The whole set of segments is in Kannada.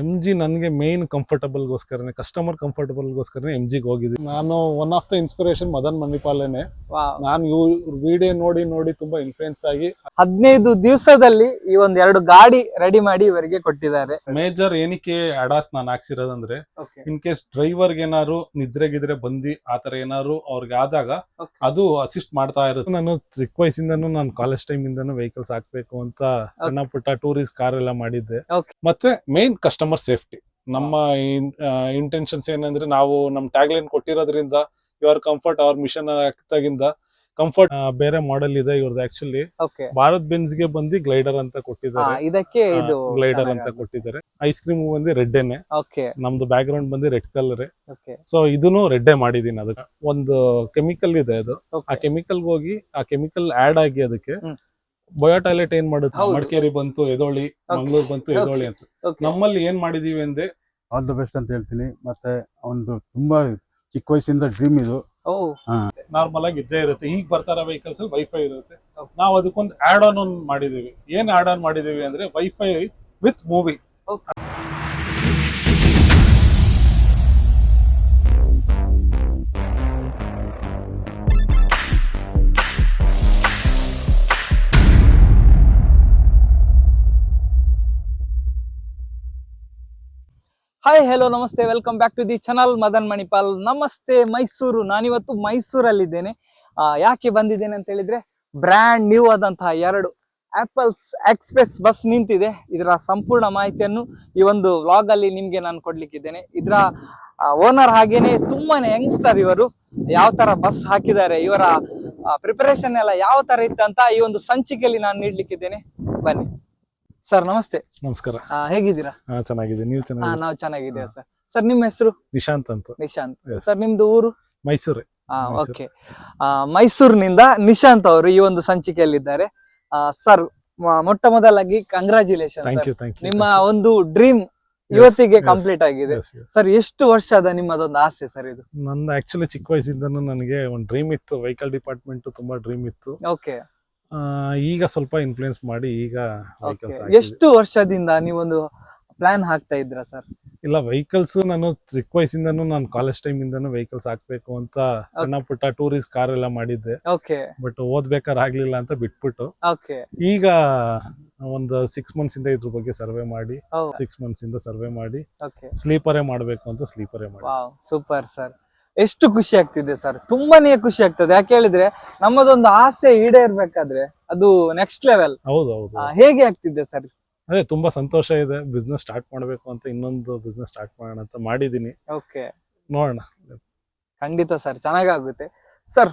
ಎಂ ಜಿ ನನಗೆ ಮೇನ್ ಕಂಫರ್ಟಬಲ್ಗೋಸ್ಕರನೇ ಕಸ್ಟಮರ್ ಕಂಫರ್ಟಬಲ್ಗೋಸ್ಕರನೇ ಎಂ ಜಿಗೆ ಹೋಗಿದ್ದೀನಿ. ನಾನು one of the inspiration Madan ಮಣಿಪಾಲೇನೆ ನಾನು ಇವ್ರ ವಿಡಿಯೋ ನೋಡಿ ನೋಡಿ ತುಂಬಾ ಇನ್ಫ್ಲೂಯೆನ್ಸ್ ಆಗಿ ಹದಿನೈದು ದಿವಸದಲ್ಲಿ ಈ ಒಂದ್ ಎರಡು ಗಾಡಿ ರೆಡಿ ಮಾಡಿ ಇವರಿಗೆ ಕೊಟ್ಟಿದ್ದಾರೆ. ಮೇಜರ್ ಏನಕ್ಕೆ ಅಡಾಸ್ ನಾನು ಹಾಕ್ಸಿರೋದಂದ್ರೆ ಇನ್ ಕೇಸ್ ಡ್ರೈವರ್ಗೆ ಏನಾದ್ರು ನಿದ್ರೆ ಗಿದ್ರೆ ಬಂದು ಆತರ ಏನಾದ್ರು ಅವ್ರಿಗೆ ಆದಾಗ ಅದು ಅಸಿಸ್ಟ್ ಮಾಡ್ತಾ ಇರುತ್ತೆ. ನಾನು ಚಿಕ್ಕ ವಯಸ್ಸಿಂದನೂ ನಾನು ಕಾಲೇಜ್ ಟೈಮ್ ಇಂದನೂ ವೆಹಿಕಲ್ಸ್ ಹಾಕ್ಬೇಕು ಅಂತ ಸಣ್ಣ ಪುಟ್ಟ ಟೂರಿಸ್ಟ್ ಕಾರ್ ಎಲ್ಲ ಮಾಡಿದ್ದೆ. ಮತ್ತೆ ಮೇನ್ ಕಸ್ಟಮರ್ ಸೇಫ್ಟಿ ನಮ್ಮ ಇಂಟೆನ್ಷನ್ಸ್ ಏನಂದ್ರೆ ನಾವು ನಮ್ಮ ಟ್ಯಾಗ್ಲೈನ್ ಕೊಟ್ಟಿರೋದ್ರಿಂದ ಯುವರ್ ಕಂಫರ್ಟ್ ಅವ್ರ ಮಿಷನ್ ಹಾಕಿದಾಗಿಂದ ಕಂಫರ್ಟ್ ಬೇರೆ ಮಾಡೆಲ್ ಇದೆ ಇವ್ರದ್ದು ಆಕ್ಚುಲಿ ಭಾರತ್ ಬೆನ್ಸ್ಗೆ ಬಂದು ಗ್ಲೈಡರ್ ಅಂತ ಕೊಟ್ಟಿದ್ದಾರೆ. ಇದಕ್ಕೆ ಇದು ಗ್ಲೈಡರ್ ಅಂತ ಕೊಟ್ಟಿದ್ದಾರೆ. ಐಸ್ ಕ್ರೀಮ್ ಬಂದು ರೆಡ್ಡೇನೆ ಓಕೆ ನಮ್ದು ಬ್ಯಾಕ್ ಗ್ರೌಂಡ್ ಬಂದು ರೆಡ್ ಕಲರ್ ಸೊ ಇದನ್ನು ರೆಡ್ಡೇ ಮಾಡಿದೀನಿ ಅದಕ್ಕೆ. ಒಂದು ಕೆಮಿಕಲ್ ಇದೆ ಅದು. ಆ ಕೆಮಿಕಲ್ ಹೋಗಿ ಆ ಕೆಮಿಕಲ್ ಆಡ್ ಆಗಿ ಅದಕ್ಕೆ. ಬಯೋ ಟಾಯ್ಲೆಟ್ ಏನ್ ಮಾಡುತ್ತೆ. ಮಡಿಕೇರಿ ಬಂತು ಎದೋಳಿ ಮಂಗಳೂರು ಬಂತು. ಎದೋಳಿ ಅಂತ. ನಮ್ಮಲ್ಲಿ ಏನ್ ಮಾಡಿದೀವಿ ಅಂದ್ರೆ ಆಲ್ ದ ಬೆಸ್ಟ್ ಅಂತ ಹೇಳ್ತೀನಿ. ಮತ್ತೆ ಒಂದು ತುಂಬಾ ಚಿಕ್ಕ ವಯಸ್ಸಿಂದ ಡ್ರೀಮ್ ಇದು. ನಾರ್ಮಲ್ ಆಗಿ ಇದ್ದೇ ಇರುತ್ತೆ. ಈಗ ಬರ್ತಾರ ವೆಹಿಕಲ್ಸ್ ಅಲ್ಲಿ ವೈಫೈ ಇರುತ್ತೆ. ನಾವ್ ನಾವು ಅದಕ್ಕೊಂದು ಆಡ್ ಆನ್ ಒಂದು ಮಾಡಿದೀವಿ. ಏನ್ ಆಡ್ ಆನ್ ಮಾಡಿದೀವಿ ಅಂದ್ರೆ WiFi with movie hi hello ನಮಸ್ತೆ. Welcome back to the channel Madan Manipal ನಮಸ್ತೆ, ಮೈಸೂರು. ನಾನಿವತ್ತು ಮೈಸೂರಲ್ಲಿದ್ದೇನೆ. ಯಾಕೆ ಬಂದಿದ್ದೇನೆ ಅಂತ ಹೇಳಿದ್ರೆ ಬ್ರ್ಯಾಂಡ್ ನ್ಯೂ ಆದಂತಹ ಎರಡು ಆಪಲ್ಸ್ ಎಕ್ಸ್ಪ್ರೆಸ್ ಬಸ್ ನಿಂತಿದೆ. ಇದರ ಸಂಪೂರ್ಣ ಮಾಹಿತಿಯನ್ನು ಈ ಒಂದು ವ್ಲಾಗ್ ಅಲ್ಲಿ ನಿಮ್ಗೆ ನಾನು ಕೊಡ್ಲಿಕ್ಕಿದ್ದೇನೆ. ಇದರ ಓನರ್ ಹಾಗೇನೆ ತುಂಬಾನೇ ಯಂಗ್ಸ್ಟರ್ ಇವರು. ಯಾವ ತರ ಬಸ್ ಹಾಕಿದ್ದಾರೆ, ಇವರ ಪ್ರಿಪರೇಷನ್ ಎಲ್ಲ ಯಾವ ತರ ಇತ್ತಂತ ಈ ಒಂದು ಸಂಚಿಕೆಯಲ್ಲಿ ನಾನು ನೀಡ್ಲಿಕ್ಕಿದ್ದೇನೆ. ಬನ್ನಿ. ಸರ್ ನಮಸ್ತೆ. ನಮಸ್ಕಾರ. ಆ, ಹೇಗಿದ್ದೀರಾ? ಹಾ ಚೆನ್ನಾಗಿದೆ ನೀವು ಹಾ ಚೆನ್ನಾಗಿದೆ ನಾವು ಚೆನ್ನಾಗಿದ್ದೇವೆ ಸರ್ ಸರ್ ನಿಮ್ಮ ಹೆಸರು? ನಿಶಾಂತ್ ಅಂತ. ನಿಶಾಂತ್. Yes. ಸರ್ ನಿಮ್ದು ಊರು? ಮೈಸೂರು. ಆ, ಮೈಸೂರು. ಓಕೆ ಆ, ಮೈಸೂರಿನಿಂದ ನಿಶಾಂತ್ ಅವರು ಈ ಒಂದು ಸಂಚಿಕೆಯಲ್ಲಿದ್ದಾರೆ. ಆ, ಸರ್ ಮ- ಮೊಟ್ಟ ಮೊದಲಾಗಿ congratulation thank you thank you ನಿಮ್ಮ ಒಂದು ಡ್ರೀಮ್ ಇವತ್ತಿಗೆ ಕಂಪ್ಲೀಟ್ ಆಗಿದೆ. ಸರ್ ಎಷ್ಟು ವರ್ಷದ ನಿಮ್ಮದೊಂದು ಆಸೆ ಸರ್ ಇದು? ನನ್ನ ಆಕ್ಚುಲಿ ಚಿಕ್ಕ ವಯಸ್ಸಿಂದನೂ ನನಗೆ ಒಂದು ಡ್ರೀಮ್ ಇತ್ತು. ವೆಹಿಕಲ್ ಡಿಪಾರ್ಟ್ಮೆಂಟ್ ತುಂಬಾ ಡ್ರೀಮ್ ಇತ್ತು. ಓಕೆ ಈಗ ಸ್ವಲ್ಪ ಇನ್ಫ್ಲೂಯೆನ್ಸ್ ಮಾಡಿ ಈಗ ವೆಹಿಕಲ್ಸ್ ಎಷ್ಟು ವರ್ಷದಿಂದ ನೀವೊಂದು ಪ್ಲಾನ್ ಹಾಕ್ತಾ ಇದ್ರ ಸರ್ ಇಲ್ಲ ವೆಹಿಕಲ್ಸ್ ನಾನು ಚಿಕ್ಕ ವಯಸ್ಸಿಂದನೂ ನಾನು ಕಾಲೇಜ್ ಟೈಮ್ ಇಂದನೂ ವೆಹಿಕಲ್ಸ್ ಹಾಕ್ಬೇಕು ಅಂತ ಸಣ್ಣ ಪುಟ್ಟ ಟೂರಿಸ್ಟ್ ಕಾರ್ ಎಲ್ಲ ಮಾಡಿದ್ದೆ. ಓಕೆ ಬಟ್ ಓದ್ಬೇಕಾದ್ರೆ ಆಗ್ಲಿಲ್ಲ ಅಂತ ಬಿಟ್ಬಿಟ್ಟು ಈಗ ಒಂದು ಸಿಕ್ಸ್ ಮಂತ್ಸ್ ಇಂದ ಇದ್ರ ಬಗ್ಗೆ ಸರ್ವೆ ಮಾಡಿ ಸಿಕ್ಸ್ ಮಂತ್ಸ್ ಇಂದ ಸರ್ವೆ ಮಾಡಿ ಓಕೆ ಸ್ಲೀಪರೇ ಮಾಡ್ಬೇಕು ಅಂತ ಸ್ಲೀಪರೇ ಮಾಡಿ ಸೂಪರ್ ಸರ್ ಎಷ್ಟು ಖುಷಿ ಆಗ್ತಿದೆ ಸರ್. ತುಂಬಾನೇ ಖುಷಿ ಆಗ್ತದೆ. ಯಾಕೆ ಹೇಳಿದ್ರೆ ನಮ್ಮದೊಂದು ಆಸೆ ಈಡೇರ್ಬೇಕಾದ್ರೆ ಅದು ನೆಕ್ಸ್ಟ್ ಲೆವೆಲ್ ಹೌದು ಹೌದು. ಹೇಗೆ ಆಗ್ತಿದೆ ಸರ್? ಅದೇ ತುಂಬಾ ಸಂತೋಷ ಇದೆ. ಬಿಸ್ನೆಸ್ ಸ್ಟಾರ್ಟ್ ಮಾಡಬೇಕು ಅಂತ ಇನ್ನೊಂದು ಬಿಸ್ನೆಸ್ ಸ್ಟಾರ್ಟ್ ಮಾಡೋಣ ಅಂತ ಮಾಡಿದೀನಿ. ಓಕೆ ನೋಡೋಣ. ಖಂಡಿತ ಸರ್ ಚೆನ್ನಾಗಾಗುತ್ತೆ. ಸರ್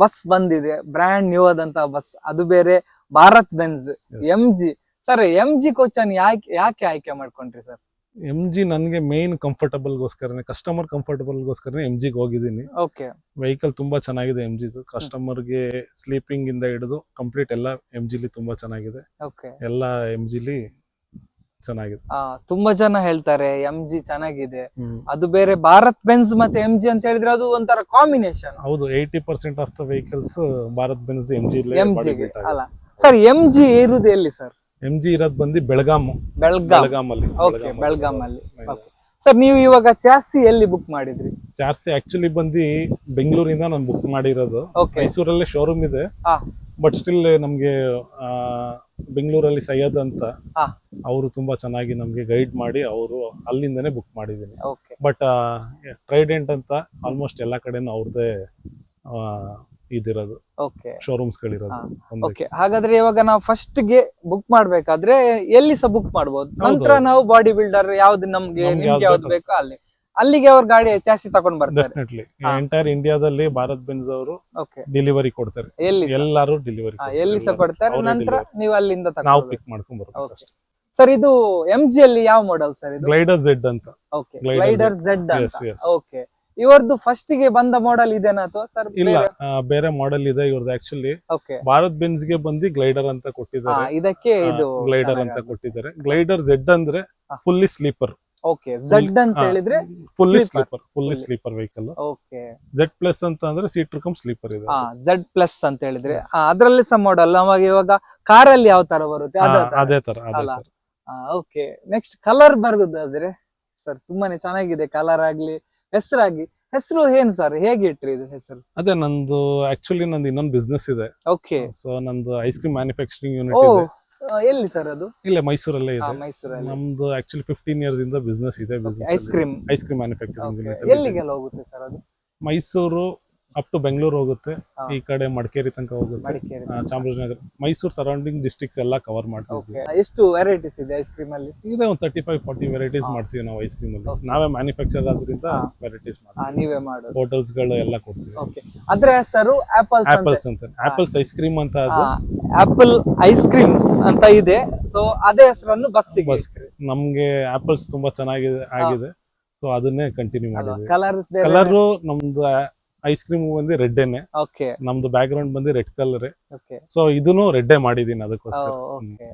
ಬಸ್ ಬಂದಿದೆ. ಬ್ರ್ಯಾಂಡ್ ನ್ಯೂ ಆದಂತಹ ಬಸ್ ಅದು ಬೇರೆ Bharat Benz. M G sir M G ಕೋಚನ್ ಯಾಕೆ ಯಾಕೆ ಆಯ್ಕೆ ಮಾಡ್ಕೊಂಡ್ರಿ ಸರ್? ಎಂ ಜಿ ನನಗೆ ಮೇನ್ ಕಂಫರ್ಟಬಲ್ಗೋಸ್ಕರನೇ ಕಸ್ಟಮರ್ ಕಂಫರ್ಟಬಲ್ಗೋಸ್ಕರನೇ ಎಂ ಜಿಗೆ ಹೋಗಿದ್ದೀನಿ ಓಕೆ ವೆಹಿಕಲ್ ತುಂಬಾ ಚೆನ್ನಾಗಿದೆ ಎಂ ಜಿದು ಕಸ್ಟಮರ್ಗೆ ಸ್ಲೀಪಿಂಗ್ ಇಂದ ಹಿಡಿದು ಕಂಪ್ಲೀಟ್ ಎಲ್ಲ ಎಂ ಜಿಲಿ ತುಂಬಾ ಚೆನ್ನಾಗಿದೆ ಓಕೆ ಎಲ್ಲ ಎಂ ಜಿಲಿ ಚೆನ್ನಾಗಿದೆ ತುಂಬಾ ಜನ ಹೇಳ್ತಾರೆ ಎಂ ಜಿ ಚೆನ್ನಾಗಿದೆ ಅದು ಬೇರೆ ಭಾರತ್ ಬೆನ್ಸ್ ಮತ್ತೆ ಎಂ ಜಿ ಅಂತ ಹೇಳಿದ್ರೆ ಅದು ಒಂಥರ ಕಾಂಬಿನೇಷನ್ ಹೌದು eighty percent of the vehicles Bharat Benz M G M ಜಿಗೆ ಅಲ್ಲ ಸರ್ ಎಂ ಜಿ ಇರುದು ಎಲ್ಲಿ ಸರ್ ಎಂ ಜಿ ಇರೋದು ಬಂದು ಬೆಳಗಾಮು. ಬೆಳಗಾಮ್. ಬೆಳಗಾಂ ಅಲ್ಲಿ ಓಕೆ ಬೆಳಗಾಂ ಅಲ್ಲಿ ಸರ್ ನೀವು ಇವಾಗ ಚಾರ್ಸಿ ಎಲ್ಲಿ ಬುಕ್ ಮಾಡಿದ್ರಿ? ಚಾರ್ಸಿ ಆಕ್ಚುಲಿ ಬಂದು ಬೆಂಗಳೂರಿಂದ ನಾನು ಬುಕ್ ಮಾಡಿರೋದು. ಮೈಸೂರಲ್ಲಿ ಶೋರೂಮ್ ಇದೆ. ಬಟ್ ಸ್ಟಿಲ್ ನಮ್ಗೆ ಬೆಂಗಳೂರಲ್ಲಿ ಸೈಯದ್ ಅಂತ. ಅವರು ತುಂಬಾ ಚೆನ್ನಾಗಿ ನಮ್ಗೆ ಗೈಡ್ ಮಾಡಿ ಅವರು ಅಲ್ಲಿಂದನೇ ಬುಕ್ ಮಾಡಿದೀನಿ ಬಟ್ ಟ್ರೈಡೆಂಟ್ ಅಂತ ಆಲ್ಮೋಸ್ಟ್ ಎಲ್ಲಾ ಕಡೆನೂ ಅವ್ರದ್ದೇ ಇದಿರೋದು. ಓಕೆ ಶೋರೂಮ್ಸ್ ಗಳಿರೋದು. ಓಕೆ ಹಾಗಾದ್ರೆ ಇವಾಗ ನಾವು ಫಸ್ಟ್ಗೆ ಬುಕ್ ಮಾಡ್ಬೇಕಾದ್ರೆ ಎಲ್ಲಿ ಸಹ ಬುಕ್ ಮಾಡಬಹುದು ಹೌದು. ನಂತರ ನಾವು ಬಾಡಿ ಬಿಲ್ಡರ್ ಯಾವ್ದು ನಮ್ಗೆ ಯಾವ್ದು ಬೇಕು. ಅಲ್ಲಿ. ಅಲ್ಲಿಗೆ ಅವ್ರ ಗಾಡಿ ಜಾಸ್ತಿ ತಗೊಂಡ್ ಬರ್ತಾರೆ. ಡೆಫಿನೆಟ್ಲಿ. ಎಂಟೈರ್ ಇಂಡಿಯಾದಲ್ಲಿ ಭಾರತ್ ಬೆನ್ಸ್ ಅವರು ಓಕೆ ಡೆಲಿವರಿ ಕೊಡ್ತಾರೆ. ಎಲ್ಲಿ? ಎಲ್ಲಾರು ಡೆಲಿವರಿ ಎಲ್ಲಿ ಸಹ ಕೊಡ್ತಾರೆ? ನಂತರ ನೀವು ಅಲ್ಲಿಂದ ನಾವು ಪಿಕ್ ಮಾಡ್ಕೊಂಡ್ ಬರ್ತೀವಿ ಸರ್ ಇದು ಎಂ ಜಿ ಅಲ್ಲಿ ಯಾವ ಮಾಡೆಲ್ ಸರ್ ಇದು? ಗ್ಲೈಡರ್ ಝೆಡ್ ಅಂತ. ಓಕೆ ಗ್ಲೈಡರ್ ಝೆಡ್ ಅಂತ. ಓಕೆ ಇವರದ್ದು ಫಸ್ಟ್ಗೆ ಬಂದ ಮಾಡೆಲ್ ಇದೇನಾ ಅಥವಾ ಸರ್ ಇಲ್ಲ ಆ, ಬೇರೆ ಮಾಡೆಲ್ ಇದೆ ಇವ್ರದ್ದು ಆಕ್ಚುಲಿ ಓಕೆ ಭಾರತ್ ಬೆನ್ಸ್ಗೆ ಬಂದು ಗ್ಲೈಡರ್ ಅಂತ ಕೊಟ್ಟಿದ್ದಾರೆ. ಇದಕ್ಕೆ ಇದು ಗ್ಲೈಡರ್ ಅಂತ ಕೊಟ್ಟಿದ್ದಾರೆ. ಗ್ಲೈಡರ್ ಝೆಡ್ ಅಂದ್ರೆ ಹಾ. ಫುಲ್ಲಿ ಸ್ಲೀಪರ್ ಓಕೆ ಝೆಡ್ ಅಂತ ಹೇಳಿದ್ರೆ fully Sleeper. Sleeper fully Fully. Sleeper vehicle okay Z plus ಅಂತ ಅಂದ್ರೆ ಸೀಟ್ ಕಮ್ ಸ್ಲೀಪರ್ ಇದೆ. ಹಾ ಝೆಡ್ ಪ್ಲಸ್ ಅಂತ ಹೇಳಿದ್ರೆ. Yes. ಆ, ಅದ್ರಲ್ಲಿ ಸಹ ಮಾಡೆಲ್ ನಮಗೆ ಇವಾಗ ಕಾರಲ್ಲಿ ಯಾವ ತರ ಬರುತ್ತೆ? ಹಾ, ಅದೇ ತರ. ಅದೇ ತರ ಅದೇ ಅಲ್ಲ. ತರ. ಓಕೆ ನೆಕ್ಸ್ಟ್ ಕಲರ್ ಬರೋದಾದ್ರೆ ಸರ್ ತುಂಬಾನೇ ಚೆನ್ನಾಗಿದೆ ಕಲರ್ ಆಗ್ಲಿ. ಹೆಸರಾಗ್ಲಿ ಹೆಸರು ಏನ್ ಸರ್ ಹೇಗೆ ಇಟ್ರಿ ಇದು ಹೆಸರು? ಅದೇ ನಂದು ಆಕ್ಚುಲಿ ನಂದು ಇನ್ನೊಂದು ಬಿಸ್ನೆಸ್ ಇದೆ. ಓಕೆ ಸೊ ನಂದು ಐಸ್ ಕ್ರೀಮ್ ಮ್ಯಾನುಫ್ಯಾಕ್ಚರಿಂಗ್ ಯೂನಿಟ್ ಇದೆ. ಎಲ್ಲಿ ಸರ್ ಅದು? ಇಲ್ಲ ಮೈಸೂರಲ್ಲೇ ಇದೆ. ಮೈಸೂರಲ್ಲಿ. ನಮ್ದು ಆಕ್ಚುಲಿ ಫಿಫ್ಟೀನ್ ಇಯರ್ಸ್ ಇಂದ ಬಿಸ್ನೆಸ್ ಇದೆ ice cream ice cream manufacturing ಎಲ್ಲಿಗೆಲ್ಲ ಹೋಗುತ್ತೆ ಸರ್ ಅದು? ಮೈಸೂರು ಅಪ್ ಟು ಬೆಂಗಳೂರು ಹೋಗುತ್ತೆ. ಈ ಕಡೆ ಮಡಿಕೇರಿ ತನಕ ಹೋಗುತ್ತೆ. ಮಡಿಕೇರಿ ಆ, ಚಾಮರಾಜನಗರ. ಮೈಸೂರು ಸರೌಂಡಿಂಗ್ ಡಿಸ್ಟ್ರಿಕ್ಟ್ಸ್ ಎಲ್ಲ ಕವರ್ ಮಾಡ್ತೀವಿ. ಓಕೆ ಎಷ್ಟು ವೆರೈಟೀಸ್ ಇದೆ ಐಸ್ ಕ್ರೀಮ್ ಅಲ್ಲಿ? ಇದೆ ಒಂದು ತರ್ಟಿ ಫೈವ್ ಫಾರ್ಟಿ ವೆರೈಟೀಸ್ ಮಾಡ್ತೀವಿ ನಾವು ಐಸ್ ಕ್ರೀಮ್ ಅಲ್ಲಿ. ನಾವೇ ಮ್ಯಾನುಫ್ಯಾಕ್ಚರ್ ಆದ್ರಿಂದ. ವೆರೈಟೀಸ್ ಆ, ಮಾಡ್ತೀವಿ. ನೀವೇ ಮಾಡೋದು. ಹೋಟೆಲ್ಸ್ಗಳು ಎಲ್ಲ ಕೊಡ್ತೀವಿ. ಓಕೆ ಅದ್ರ ಹೆಸರು ಆಪಲ್ಸ್ ಆಪಲ್ಸ್ ಅಂತ. ಆಪಲ್ಸ್ ಐಸ್ ಕ್ರೀಮ್ ಅಂತ ಅದು. ಆಪಲ್ ಐಸ್ ಕ್ರೀಮ್ಸ್ ಅಂತ ಇದೆ. ಸೊ ಅದೇ ಹೆಸರನ್ನು ಬಸ್ ಬಸ್ ನಮ್ಗೆ ಆಪಲ್ಸ್ ತುಂಬಾ ಚೆನ್ನಾಗಿದೆ ಆಗಿದೆ. ಸೊ ಅದನ್ನೇ ಕಂಟಿನ್ಯೂ ಮಾಡಿದ್ವಿ. ಕಲರ್ ಕಲರ್ ನಮ್ದು ಐಸ್ ಕ್ರೀಮ್ ಬಂದು ರೆಡ್ಡೇನೆ ಓಕೆ. ನಮ್ದು ಬ್ಯಾಕ್ ಗ್ರೌಂಡ್ ಬಂದು ರೆಡ್ ಕಲರ್ ಓಕೆ. ಸೊ ಇದನ್ನು ರೆಡ್ಡೇ ಮಾಡಿದೀನಿ ಅದಕ್ಕೋಸ್ಕರ. ಓಕೆ.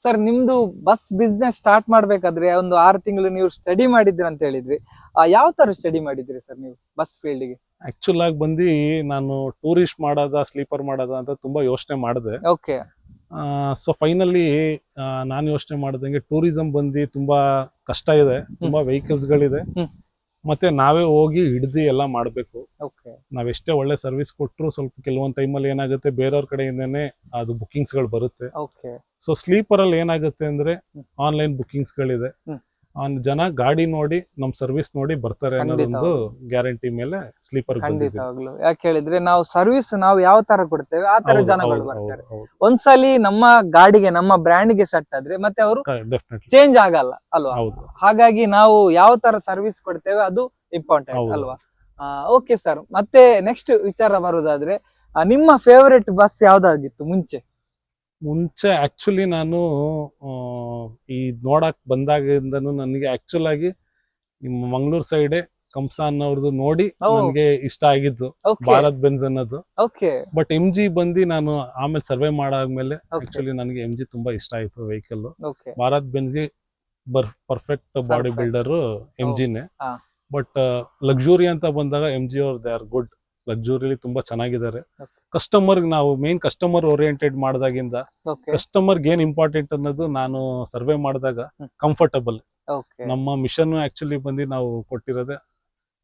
ಸರ್ ನಿಮ್ದು ಬಸ್ ಬಿಸ್ನೆಸ್ ಸ್ಟಾರ್ಟ್ ಮಾಡ್ಬೇಕಾದ್ರೆ ಒಂದು ಆರು ತಿಂಗಳು ನೀವು ಸ್ಟಡಿ ಮಾಡಿದ್ರಿ ಅಂತ ಹೇಳಿದ್ರಿ. ಯಾವ ತರ ಸ್ಟಡಿ ಮಾಡಿದ್ರಿ ಸರ್ ನೀವು ಬಸ್ ಫೀಲ್ಡ್ಗೆ? ಆಕ್ಚುಲ್ ಆಗಿ ಬಂದು ನಾನು ಟೂರಿಸ್ಟ್ ಮಾಡೋದ ಸ್ಲೀಪರ್ ಮಾಡೋದ ಅಂತ ತುಂಬಾ ಯೋಚನೆ ಮಾಡಿದೆ. ಓಕೆ. ಸೊ ಫೈನಲಿ ನಾನು ಯೋಚನೆ ಮಾಡ್ದಂಗೆ ಟೂರಿಸಂ ಬಂದು ತುಂಬಾ ಕಷ್ಟ ಇದೆ. ತುಂಬಾ ವೆಹಿಕಲ್ಸ್ ಗಳಿದೆ. ಮತ್ತೆ ನಾವೇ ಹೋಗಿ ಹಿಡ್ದು ಎಲ್ಲ ಮಾಡಬೇಕು. ಓಕೆ ನಾವ್ ಎಷ್ಟೇ ಒಳ್ಳೆ ಸರ್ವಿಸ್ ಕೊಟ್ಟರು ಸ್ವಲ್ಪ ಕೆಲವೊಂದು ಟೈಮಲ್ಲಿ ಏನಾಗುತ್ತೆ ಬೇರೆಯವ್ರ ಕಡೆಯಿಂದನೇ ಅದು ಬುಕಿಂಗ್ಸ್ಗಳು ಬರುತ್ತೆ. ಓಕೆ ಸೊ ಸ್ಲೀಪರ್ ಅಲ್ಲಿ ಏನಾಗುತ್ತೆ ಅಂದ್ರೆ ಆನ್ಲೈನ್ ಬುಕ್ಕಿಂಗ್ಸ್ಗಳಿದೆ ಜನ ಗಾಡಿ ನೋಡಿ ನಮ್ ಸರ್ವಿಸ್ ನೋಡಿ ಬರ್ತಾರೆ ಅನ್ನೋದೊಂದು ಗ್ಯಾರಂಟಿ ಮೇಲೆ ಸ್ಲೀಪರ್ ಖಂಡಿತವಾಗ್ಲು ಯಾಕೆ ಹೇಳಿದ್ರೆ ನಾವು ಸರ್ವಿಸ್ ನಾವು ಯಾವ ತರ ಕೊಡ್ತೇವೆ ಆ ತರ ಜನಗಳು ಬರ್ತಾರೆ. ಒಂದ್ಸಲಿ ನಮ್ಮ ಗಾಡಿಗೆ ನಮ್ಮ ಬ್ರ್ಯಾಂಡ್ಗೆ ಸೆಟ್ ಆದ್ರೆ ಮತ್ತೆ ಅವರು ಚೇಂಜ್ ಆಗಲ್ಲ ಅಲ್ವಾ? ಹಾಗಾಗಿ ನಾವು ಯಾವ ತರ ಸರ್ವಿಸ್ ಕೊಡ್ತೇವೆ ಅದು ಇಂಪಾರ್ಟೆಂಟ್. ಅಲ್ವಾ? ಓಕೆ ಸರ್ ಮತ್ತೆ ನೆಕ್ಸ್ಟ್ ವಿಚಾರ ಬರುದಾದ್ರೆ ನಿಮ್ಮ ಫೇವರೇಟ್ ಬಸ್ ಯಾವ್ದಾಗಿತ್ತು ಮುಂಚೆ? ಮುಂಚೆ ಆಕ್ಚುಲಿ ನಾನು ಈ ನೋಡಕ್ಕೆ ಬಂದಾಗಿಂದನು ನನಗೆ ಆಕ್ಚುಲ್ ಆಗಿ ನಿಮ್ಮ ಮಂಗಳೂರು ಸೈಡೆ ಕಂಸಾನ್ ಅನ್ನೋರ್ದು ನೋಡಿ. ನನಗೆ ಇಷ್ಟ ಆಗಿದ್ದು ಭಾರತ್ ಬೆನ್ಸ್ ಅನ್ನೋದು. ಓಕೆ ಬಟ್ ಎಂ ಜಿ ಬಂದು ನಾನು ಆಮೇಲೆ ಸರ್ವೆ ಮಾಡಾದ್ಮೇಲೆ ಆ್ಯಕ್ಚುಲಿ ಆಕ್ಚುಲಿ ನನಗೆ ಎಂ ಜಿ ತುಂಬಾ ಇಷ್ಟ ಆಯ್ತು ವೆಹಿಕಲ್ ಭಾರತ್ ಬೆನ್ಸ್ಗೆ ಬರ್ perfect body. Builder M. ಜಿನೇ but luxury ಅಂತ ಬಂದಾಗ ಎಂ ಜಿ ಅವ್ರ ದೇ ಆರ್ ಗುಡ್ ಲಕ್ಸುರಿಲಿ ತುಂಬಾ ಚೆನ್ನಾಗಿದ್ದಾರೆ. Okay. ಕಸ್ಟಮರ್ ನಾವು ಮೇನ್ ಕಸ್ಟಮರ್ ಓರಿಯೆಂಟೆಡ್ ಮಾಡಿದಾಗಿಂದ ಕಸ್ಟಮರ್ ಕಸ್ಟಮರ್ಗೆ ಏನ್ ಇಂಪಾರ್ಟೆಂಟ್ ಅನ್ನೋದು ನಾನು ಸರ್ವೆ ಮಾಡಿದಾಗ ಕಂಫರ್ಟಬಲ್ ನಮ್ಮ ಮಿಷನ್ ಆಕ್ಚುಲಿ ಬಂದು ನಾವು ಕೊಟ್ಟಿರೋದೇ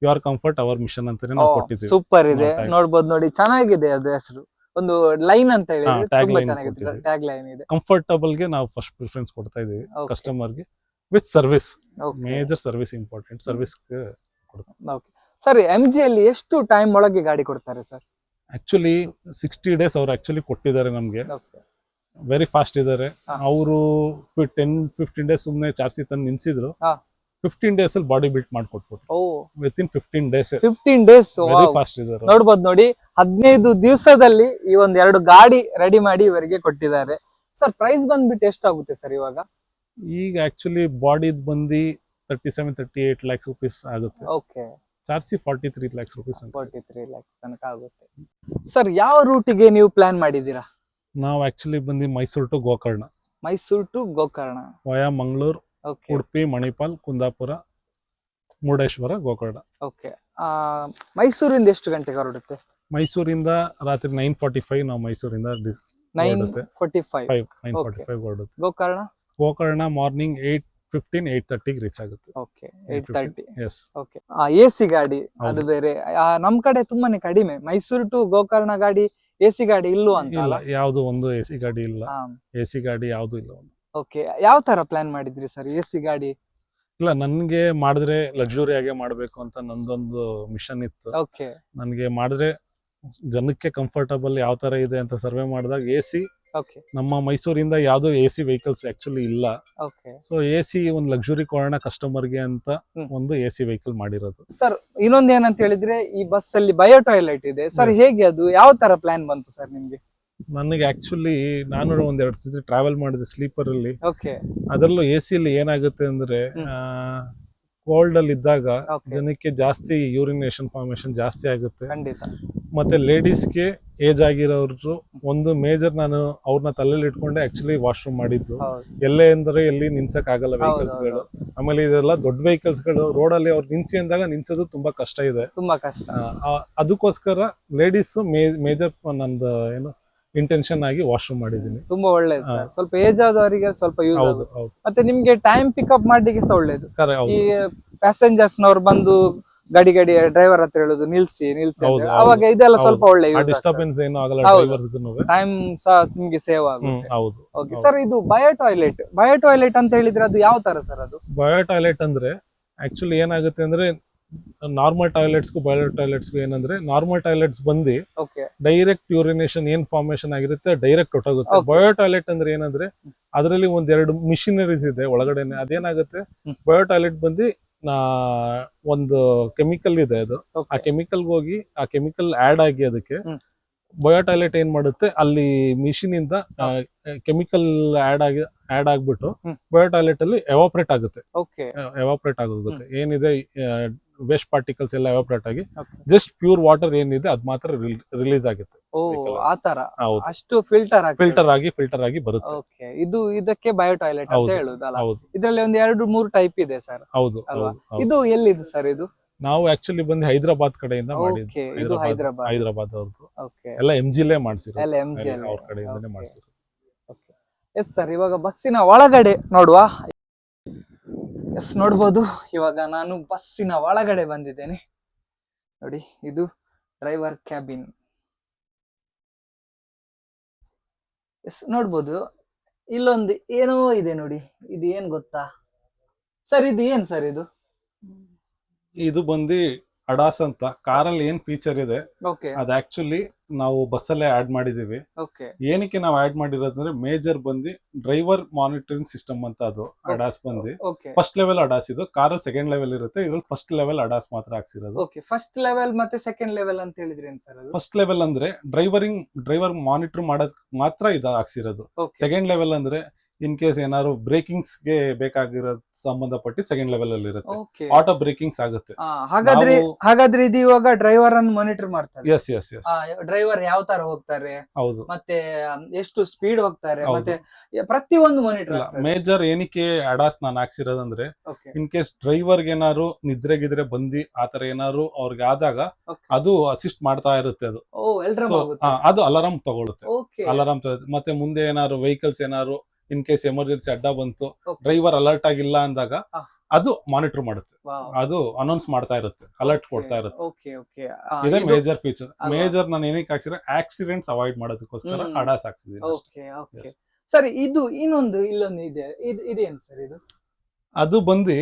you are comfort our mission ಅಂತಾನೆ ನಾವು ಕೊಟ್ಟಿದ್ದೀವಿ. ಸೂಪರ್ ಇದೆ. ನೋಡ್ಬೋದು ನೋಡಿ ಚೆನ್ನಾಗಿದೆ ಅದು ಹೆಸರು. ಒಂದು ಲೈನ್ ಅಂತ ಹೇಳಿ ಟ್ಯಾಗ್ ಲೈನ್ ಇದೆ. ಕಂಫರ್ಟಬಲ್ಗೆ ನಾವು ಫಸ್ಟ್ ಪ್ರಿಫರೆನ್ಸ್ ಕೊಡ್ತಾ ಇದೀವಿ ಕಸ್ಟಮರ್ಗೆ with service major service important service ಸರಿ ಎಂ ಜಿ ಅಲ್ಲಿ ಎಷ್ಟು ಟೈಮ್ ಒಳಗೆ ಗಾಡಿ ಕೊಡ್ತಾರೆ ಸರ್? ಆಕ್ಚುಲಿ ಸಿಕ್ಸ್ಟಿ ಡೇಸ್ ಅವ್ರು ಆಕ್ಚುಲಿ ಕೊಟ್ಟಿದ್ದಾರೆ ನಮಗೆ. ವೆರಿ ಫಾಸ್ಟ್ ಇದ್ದಾರೆ. ಅವರು ಟೆನ್ ಫಿಫ್ಟೀನ್ ಡೇಸ್ ಸುಮ್ಮನೆ ಚಾರ್ಸಿ ತಂದು ನಿಲ್ಸಿದ್ರು. ಹಾ. ಫಿಫ್ಟೀನ್ ಡೇಸ್ ಅಲ್ಲಿ body built ಮಾಡ್ಕೊಟ್ಬಿಟ್ಟು within fifteen days fifteen days very fast ಇದ್ದಾರೆ. ನೋಡ್ಬೋದು ನೋಡಿ ಹದಿನೈದು ದಿವಸದಲ್ಲಿ ಈ ಒಂದ್ ಎರಡು ಗಾಡಿ ರೆಡಿ ಮಾಡಿ ಇವರಿಗೆ ಕೊಟ್ಟಿದ್ದಾರೆ. ಸರ್ ಪ್ರೈಸ್ ಬಂದ್ಬಿಟ್ಟು ಎಷ್ಟಾಗುತ್ತೆ ಸರ್ ಇವಾಗ? ಈಗ ಆಕ್ಚುಲಿ ಬಾಡಿ ಬಂದು thirty seven thirty eight lakhs rupees ಆಗುತ್ತೆ. ಓಕೆ ಚಾರ್ಸಿ ಫಾರ್ಟಿ ತ್ರೀ ಲ್ಯಾಕ್ಸ್ ರುಪೀಸ್ ಅಂತ. ಫೋರ್ಟಿ ತ್ರೀ ಲ್ಯಾಕ್ಸ್ ತನಕ ಆಗುತ್ತೆ. ಸರ್ ಯಾವ ರೂಟಿಗೆ ನೀವು ಪ್ಲಾನ್ ಮಾಡಿದ್ದೀರಾ? ನಾವು ಆಕ್ಚುಲಿ ಬಂದು Mysuru to Gokarna. Mysuru to Gokarna. Via Mangaluru okay Udupi Manipal Kundapura Murudeshwar Gokarna. Okay ಮೈಸೂರಿಂದ ಎಷ್ಟು ಗಂಟೆಗೆ ಹೊರಡುತ್ತೆ? ಮೈಸೂರಿಂದ ರಾತ್ರಿ ನೈನ್ ಫಾರ್ಟಿ ಫೈವ್ ನಾವು ಮೈಸೂರಿಂದ nine ಹೊರಡುತ್ತೆ. Forty five five nine. Forty five ಹೊರಡುತ್ತೆ. Gokarna? Gokarna morning eight fifteen eight ತರ್ಟಿಗೆ ರೀಚ್ ಆಗುತ್ತೆ. Okay eight thirty yes okay A C ಗಾಡಿ ಅದು ಬೇರೆ. ಆ, ನಮ್ ಕಡೆ ತುಂಬಾನೇ ಕಡಿಮೆ. ಮೈಸೂರು ಟು ಗೋಕರ್ಣ ಗಾಡಿ ಎ ಸಿ ಗಾಡಿ ಇಲ್ಲ ಅಂತ ಇಲ್ಲ ಯಾವುದು ಒಂದು ಎ ಸಿ ಗಾಡಿ ಇಲ್ಲ. ಎ ಸಿ ಗಾಡಿ ಯಾವುದು ಇಲ್ಲ ಒಂದು. ಓಕೆ ಯಾವ ತರ ಪ್ಲಾನ್ ಮಾಡಿದ್ರಿ ಸರ್ ಎ ಸಿ ಗಾಡಿ? ಇಲ್ಲ ನನ್ಗೆ ಮಾಡಿದ್ರೆ ಲಕ್ಸುರಿ ಆಗಿ ಮಾಡ್ಬೇಕು ಅಂತ ನಂದೊಂದು ಮಿಷನ್ ಇತ್ತು. ಓಕೆ ನನ್ಗೆ ಮಾಡಿದ್ರೆ ಜನಕ್ಕೆ ಕಂಫರ್ಟಬಲ್ ಯಾವ ತರ ಇದೆ ಅಂತ ಸರ್ವೆ ಮಾಡಿದಾಗ ಎ ಸಿ ಓಕೆ ನಮ್ಮ ಮೈಸೂರಿಂದ ಯಾವ್ದು ಎ ಸಿ ವೆಹಿಕಲ್ಸ್ ಆಕ್ಚುಲಿ ಇಲ್ಲ. ಸೊ ಎ ಸಿ ಒಂದು ಲಕ್ಸುರಿ ಕೊಡೋಣ ಕಸ್ಟಮರ್ಗೆ ಅಂತ ಒಂದು ಎ ಸಿ ವೆಹಿಕಲ್ ಮಾಡಿರೋದು. ಸರ್ ಇನ್ನೊಂದ್ ಏನಂತ ಹೇಳಿದ್ರೆ ಈ ಬಸ್ ಅಲ್ಲಿ ಬಯೋ ಟಾಯ್ಲೆಟ್ ಇದೆ. ಸರ್ ಹೇಗೆ ಅದು? ಯಾವ ತರ ಪ್ಲಾನ್ ಬಂತು ಸರ್ ನಿಮ್ಗೆ? ನನಗೆ ಆಕ್ಚುಲಿ ನಾನು ಒಂದ್ ಎರಡು ಸತಿ ಟ್ರಾವೆಲ್ ಮಾಡಿದೆ ಸ್ಲೀಪರ್ ಅಲ್ಲಿ. ಓಕೆ ಅದರಲ್ಲೂ ಎ ಸಿ ಅಲ್ಲಿ ಏನಾಗುತ್ತೆ ಅಂದ್ರೆ. ಕೋಲ್ಡ್ ಅಲ್ಲಿ ಇದ್ದಾಗ ಜನಕ್ಕೆ ಜಾಸ್ತಿ ಯೂರಿನೇಷನ್ ಫಾರ್ಮೇಶನ್ ಜಾಸ್ತಿ ಆಗುತ್ತೆ. ಮತ್ತೆ ಲೇಡೀಸ್ಗೆ ಏಜ್ ಆಗಿರೋರು ಒಂದು ಮೇಜರ್ ನಾನು ಅವ್ರನ್ನ ತಲೆಯಲ್ಲಿ ಇಟ್ಕೊಂಡೆ ಆಕ್ಚುಲಿ ವಾಶ್ರೂಮ್ ಮಾಡಿದ್ದು. ಎಲ್ಲೇ ಅಂದ್ರೆ ಎಲ್ಲಿ ನಿನ್ಸಕ್ ಆಗಲ್ಲ ಹೌದು, ವೆಹಿಕಲ್ಸ್ಗಳು. ಆಮೇಲೆ ಇದೆಲ್ಲ ದೊಡ್ಡ ವೆಹಿಕಲ್ಸ್ಗಳು ರೋಡ್ ಅಲ್ಲಿ ಅವ್ರು ನಿನ್ಸಿ ಅಂದಾಗ ನಿನ್ಸೋದು ತುಂಬಾ ಕಷ್ಟ ಇದೆ. ತುಂಬಾ ಕಷ್ಟ. ಅದಕ್ಕೋಸ್ಕರ ಲೇಡೀಸ್ ಮೇಜರ್ ನಂದು ಏನು ಇಂಟೆನ್ಷನ್ ಆಗಿ ವಾಶ್ರೂಮ್ ಮಾಡಿದೀನಿ ತುಂಬಾ ಒಳ್ಳೇದು ಸ್ವಲ್ಪ ಏಜ್ ಆದವರಿಗೆ ಸ್ವಲ್ಪ ಯೂಸ್ ಹೌದು ಹೌದು. ಮತ್ತೆ ನಿಮ್ಗೆ ಟೈಮ್ ಪಿಕಪ್ ಮಾಡ್ಲಿಕ್ಕೆ ಸಹ ಒಳ್ಳೇದು. ಕರೆ ಈ ಹೌದು ಪ್ಯಾಸೆಂಜರ್ಸ್ ನವರು ಬಂದು ಗಾಡಿ ಗಡಿ ಡ್ರೈವರ್ ಹತ್ರ ಹೇಳುದು ನಿಲ್ಸಿ ನಿಲ್ಸಿ ಅಂತ ಹೌದು, ಹೇಳಿ. ಹೌದು. ಅವಾಗ ಇದೆಲ್ಲ ಸ್ವಲ್ಪ. ಒಳ್ಳೆ ಆ ಡಿಸ್ಟರ್ಬೆನ್ಸ್ ಏನು ಆಗಲ್ಲ ಹೌದು. ಡ್ರೈವರ್ಸ್ಗೂ ಟೈಮ್ ಸಹ ನಿಮ್ಗೆ ಸೇವ್ ಹ್ಮ್ ಆಗುತ್ತೆ ಹೌದು. ಓಕೆ ಸರ್ ಇದು ಬಯೋ ಟಾಯ್ಲೆಟ್ ಬಯೋ ಟಾಯ್ಲೆಟ್ ಅಂತ ಹೇಳಿದ್ರೆ ಅದು ಯಾವ ತರ ಸರ್ ಅದು? ಬಯೋ ಟಾಯ್ಲೆಟ್ ಅಂದ್ರೆ ಆಕ್ಚುಲಿ ಏನಾಗುತ್ತೆ ಅಂದ್ರೆ ನಾರ್ಮಲ್ ಟಾಯ್ಲೆಟ್ಸ್ಗೂ ಬಯೋ ಟಾಯ್ಲೆಟ್ಸ್ಗೂ ಏನಂದ್ರೆ ನಾರ್ಮಲ್ ಟಾಯ್ಲೆಟ್ಸ್ ಬಂದು ಓಕೆ ಡೈರೆಕ್ಟ್ ಯೂರಿನೇಷನ್ ಏನ್ ಫಾರ್ಮೇಶನ್ ಆಗಿರುತ್ತೆ ಡೈರೆಕ್ಟ್ ಹೊಟ್ಟೋಗುತ್ತೆ. ಬಯೋ ಟಾಯ್ಲೆಟ್ ಅಂದ್ರೆ ಏನಂದ್ರೆ ಅದರಲ್ಲಿ ಒಂದೆರಡು ಮಿಷಿನರೀಸ್ ಇದೆ ಒಳಗಡೆನೆ. ಅದೇನಾಗುತ್ತೆ? ಬಯೋ ಟಾಯ್ಲೆಟ್ ಬಂದು ಒಂದು ಕೆಮಿಕಲ್ ಇದೆ ಅದು. ಆ ಕೆಮಿಕಲ್ ಹೋಗಿ ಆ ಕೆಮಿಕಲ್ ಆಡ್ ಆಗಿ ಅದಕ್ಕೆ ಬಯೋ ಟಾಯ್ಲೆಟ್ ಏನ್ ಮಾಡುತ್ತೆ? ಅಲ್ಲಿ ಮಿಷಿನ್ ಇಂದ ಕೆಮಿಕಲ್ ಆಡ್ ಆಗಿ ಆಡ್ ಆಗ್ಬಿಟ್ಟು ಬಯೋ ಟಾಯ್ಲೆಟ್ ಅಲ್ಲಿ ಎವಾಪರೇಟ್ ಆಗುತ್ತೆ. ಎವಾಪರೇಟ್ ಆಗೋಗುತ್ತೆ. ಏನಿದೆ ವೇಸ್ಟ್ ಪಾರ್ಟಿಕಲ್ಸ್ ಎಲ್ಲ ಎವಾಪರೇಟ್ ಆಗಿ. ಜಸ್ಟ್ ಪ್ಯೂರ್ ವಾಟರ್ ಏನಿದೆ ಅದು ಮಾತ್ರ ರಿಲೀಸ್ ಆಗುತ್ತೆ. ಆ ತರ ಅಷ್ಟು ಫಿಲ್ಟರ್ ಫಿಲ್ಟರ್ ಆಗಿ ಫಿಲ್ಟರ್ ಆಗಿ ಬರುತ್ತೆ. ಓಕೆ ಇದು ಇದಕ್ಕೆ ಬಯೋ ಟಾಯ್ಲೆಟ್ ಅಂತ. ಹೇಳುದಲ್ಲ ಹೌದು. ಇದ್ರಲ್ಲಿ ಒಂದು ಎರಡು ಮೂರು ಟೈಪ್ ಇದೆ ಸರ್. ಹೌದು. ಇದು ಎಲ್ಲಿದು ಸರ್ ಇದು? ನಾವು ಆಕ್ಚುಲಿ ಬಂದು ಹೈದರಾಬಾದ್ ಕಡೆಯಿಂದ ಇದು ಹೈದರಾಬಾದ್ ಅವ್ರದ್ದು. ಎಲ್ಲ ಎಂ ಜಿಲೇ ಮಾಡಿಸಿರೋ ಅವ್ರ ಕಡೆಯಿಂದನೇ ಮಾಡಿಸಿರೋ ಎಸ್ ಸರ್ ಇವಾಗ ಬಸ್ಸಿನ ಒಳಗಡೆ ನೋಡುವ. ಎಸ್ ನೋಡ್ಬೋದು. ಇವಾಗ ನಾನು ಬಸ್ಸಿನ ಒಳಗಡೆ ಬಂದಿದ್ದೇನೆ. ನೋಡಿ, ಇದು ಡ್ರೈವರ್ ಕ್ಯಾಬಿನ್ ಎಸ್ ನೋಡ್ಬೋದು. ಇಲ್ಲೊಂದು ಏನೋ ಇದೆ ನೋಡಿ. ಇದು ಏನ್ ಗೊತ್ತಾ? ಸರ್, ಇದು ಏನ್ ಸರ್ ಇದು? ಇದು ಬಂದು ಅಡಾಸ್ ಅಂತ ಕಾರಲ್ಲಿ ಏನ್ ಫೀಚರ್ ಇದೆ ಅದ್ ಆಕ್ಚುಲಿ ನಾವು ಬಸ್ಸಲ್ಲೇ ಆಡ್ ಮಾಡಿದೀವಿ. ಏನಕ್ಕೆ ನಾವು ಆಡ್ ಮಾಡಿರೋದಂದ್ರೆ ಮೇಜರ್ ಬಂದು ಡ್ರೈವರ್ ಮಾನಿಟರಿಂಗ್ ಸಿಸ್ಟಮ್ ಅಂತ ಅದು ಅಡಾಸ್ ಬಂದು. ಫಸ್ಟ್ ಲೆವೆಲ್ ಅಡಾಸ್ ಇದು. ಕಾರಲ್ಲಿ ಸೆಕೆಂಡ್ ಲೆವೆಲ್ ಇರುತ್ತೆ. ಇದ್ರಲ್ಲಿ ಫಸ್ಟ್ ಲೆವೆಲ್ ಅಡಾಸ್ ಮಾತ್ರ ಹಾಕ್ಸಿರೋದು. ಫಸ್ಟ್ ಲೆವೆಲ್ ಮತ್ತೆ ಸೆಕೆಂಡ್ ಲೆವೆಲ್ ಅಂತ ಹೇಳಿದ್ರೆ ಫಸ್ಟ್ ಲೆವೆಲ್ ಅಂದ್ರೆ ಡ್ರೈವರಿಂಗ್ ಡ್ರೈವರ್ ಮಾನಿಟರ್ ಮಾಡೋದ್ ಮಾತ್ರ ಇದು ಹಾಕ್ಸಿರೋದು. ಸೆಕೆಂಡ್ ಲೆವೆಲ್ ಅಂದ್ರೆ ಇನ್ ಕೇಸ್ ಏನಾದ್ರು ಬ್ರೇಕಿಂಗ್ಸ್ಗೆ ಬೇಕಾಗಿರೋ ಸಂಬಂಧಪಟ್ಟು ಸೆಕೆಂಡ್ ಲೆವೆಲ್ ಅಲ್ಲಿ ಇರುತ್ತೆ. ಆಟೋ ಬ್ರೇಕಿಂಗ್ಸ್ ಆಗುತ್ತೆ. ಹಾಗಾದ್ರೆ ಹಾಗಾದ್ರೆ ಇದು ಇವಾಗ ಡ್ರೈವರ್ ಅನ್ನು ಮಾನಿಟರ್ ಮಾಡ್ತಾರೆ. ಎಸ್ ಎಸ್ ಎಸ್ ಡ್ರೈವರ್ ಯಾವ ತರ ಹೋಗ್ತಾರೆ? ಹೌದು. ಮತ್ತೆ ಎಷ್ಟು ಸ್ಪೀಡ್ ಹೋಗ್ತಾರೆ? ಮತ್ತೆ ಪ್ರತಿ ಒಂದು ಮಾನಿಟರ್ ಮೇಜರ್ ಏನಕ್ಕೆ ಅಡಾಸ್ ನಾನು ಹಾಕ್ಸಿರೋದಂದ್ರೆ ಇನ್ ಕೇಸ್ ಡ್ರೈವರ್ ಏನಾದ್ರು ನಿದ್ರೆ ಗಿದ್ರೆ ಬಂದಿ ಆತರ ಏನಾದ್ರು ಅವ್ರಿಗೆ ಆದಾಗ ಅದು ಅಸಿಸ್ಟ್ ಮಾಡ್ತಾ ಇರುತ್ತೆ ಅದು. ಅದು ಅಲಾರಾಮ್ ತಗೊಳುತ್ತೆ. ಅಲಾರಾಮ್ ಅಲಾರಾಮ್ ಮತ್ತೆ ಮುಂದೆ ಏನಾದ್ರು ವೆಹಿಕಲ್ಸ್ ಏನಾದ್ರು ಇನ್ ಕೇಸ್ ಎಮರ್ಜೆನ್ಸಿ ಅಡ್ಡ ಬಂತು ಡ್ರೈವರ್ ಅಲರ್ಟ್ ಆಗಿಲ್ಲ ಅಂದಾಗ ಅದು ಮಾನಿಟರ್ ಮಾಡುತ್ತೆ. ಅದು ಅನೌನ್ಸ್ ಮಾಡ್ತಾ ಇರುತ್ತೆ ಅಲರ್ಟ್ ಕೊಡ್ತಾ ಇರುತ್ತೆ. ಇದೇ ಮೇಜರ್ ಫೀಚರ್ ಮೇಜರ್ ನಾನು ಏನಕ್ಕೆ ಹಾಕ್ಸಿದ್ರೆ ಆಕ್ಸಿಡೆಂಟ್ಸ್ ಅವಾಯ್ಡ್ ಮಾಡೋದಕ್ಕೋಸ್ಕರ. ಅಡಾಸ್ ಹಾಕ್ಸಿದ್ದೀನಿ ಸರಿ ಇದು ಇನ್ನೊಂದು ಇಲ್ಲೊಂದು ಇದೆ. ಇದು ಇದೇನು ಸರ್ ಇದು? ಅದು ಬಂದು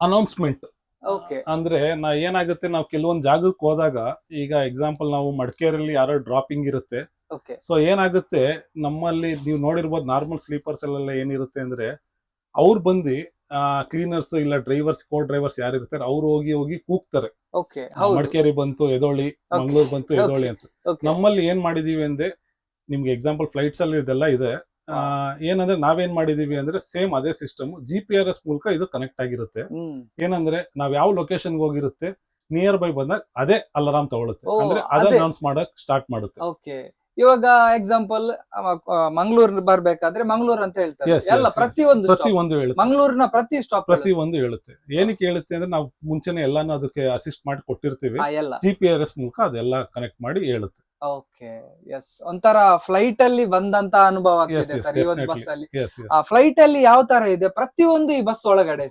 ಅನೌನ್ಸ್ಮೆಂಟ್ ಓಕೆ ಅಂದ್ರೆ ನಾ ಏನಾಗುತ್ತೆ ನಾವು ಕೆಲವೊಂದು ಜಾಗಕ್ಕೆ ಹೋದಾಗ ಈಗ ಎಕ್ಸಾಂಪಲ್ ನಾವು ಮಡಿಕೇರಿಯಲ್ಲಿ ಯಾರೋ ಡ್ರಾಪಿಂಗ್ ಇರುತ್ತೆ. ಸೊ ಏನಾಗುತ್ತೆ? ನಮ್ಮಲ್ಲಿ ನೀವು ನೋಡಿರ್ಬೋದು ನಾರ್ಮಲ್ ಸ್ಲೀಪರ್ಸ್ ಅಲ್ಲೆಲ್ಲ ಏನಿರುತ್ತೆ ಅಂದ್ರೆ ಅವ್ರು ಬಂದು ಕ್ಲೀನರ್ಸ್ ಇಲ್ಲ ಡ್ರೈವರ್ಸ್ ಕೋ ಡ್ರೈವರ್ಸ್ ಯಾರು ಇರ್ತಾರೆ ಅವ್ರು ಹೋಗಿ ಹೋಗಿ ಕೂಗ್ತಾರೆ. ಮಡಿಕೇರಿ ಬಂತು ಎದೋಳಿ ಮಂಗಳೂರು ಬಂತು ಎದೋಳಿ ಅಂತ. ನಮ್ಮಲ್ಲಿ ಏನ್ ಮಾಡಿದೀವಿ ಅಂದ್ರೆ ನಿಮ್ಗೆ ಎಕ್ಸಾಂಪಲ್ ಫ್ಲೈಟ್ಸ್ ಅಲ್ಲಿ ಇದೆಲ್ಲ ಇದೆ. ಏನಂದ್ರೆ ನಾವೇನ್ ಮಾಡಿದೀವಿ ಅಂದ್ರೆ ಸೇಮ್ ಅದೇ system G P R S ಮೂಲಕ ಇದು ಕನೆಕ್ಟ್ ಆಗಿರುತ್ತೆ. ಏನಂದ್ರೆ ನಾವ್ ಯಾವ ಲೊಕೇಶನ್ ಹೋಗಿರುತ್ತೆ ನಿಯರ್ ಬೈ ಬಂದಾಗ ಅದೇ ಅಲಾರಾಮ್ ತಗೊಳುತ್ತೆ. ಅಂದ್ರೆ ಅದೇ. ಅನೌನ್ಸ್ ಮಾಡಕ್ ಸ್ಟಾರ್ಟ್ ಮಾಡುತ್ತೆ. ಇವಾಗ ಎಕ್ಸಾಂಪಲ್ ಮಂಗಳೂರ್ ಬರ್ಬೇಕಾದ್ರೆ ಮಂಗಳೂರು ಅಂತ ಹೇಳ್ತಾರೆ. ಎಲ್ಲ ಪ್ರತಿಯೊಂದು ಪ್ರತಿಯೊಂದು ಪ್ರತಿ ಒಂದು ಹೇಳುತ್ತೆ. ಮಂಗಳೂರಿನ ಪ್ರತಿ ಸ್ಟಾಪ್ ಪ್ರತಿ ಒಂದು ಹೇಳುತ್ತೆ. ಏನಕ್ಕೆ ಹೇಳುತ್ತೆ ಅಂದ್ರೆ ನಾವು ಮುಂಚೆನೆ ಎಲ್ಲಾನು ಅದಕ್ಕೆ ಅಸಿಸ್ಟ್ ಮಾಡಿ ಕೊಟ್ಟಿರ್ತೀವಿ. ಜಿ ಪಿ ಆರ್ ಎಸ್ ಮೂಲಕ ಅದೆಲ್ಲ ಕನೆಕ್ಟ್ ಮಾಡಿ ಹೇಳುತ್ತೆ. ಓಕೆ ಎಸ್ ಒಂಥರ ಫ್ಲೈಟ್ ಅಲ್ಲಿ ಬಂದಂತ ಅನುಭವ Yes, ಆಗ್ತಿದೆ ಸರ್ ಈ ಒಂದು ಬಸ್ ಅಲ್ಲಿ. ಆ ಫ್ಲೈಟ್ ಅಲ್ಲಿ ಯಾವ ತರ ಇದೆ? ಪ್ರತಿಯೊಂದು ಈ ಬಸ್ ಒಳಗಡೆ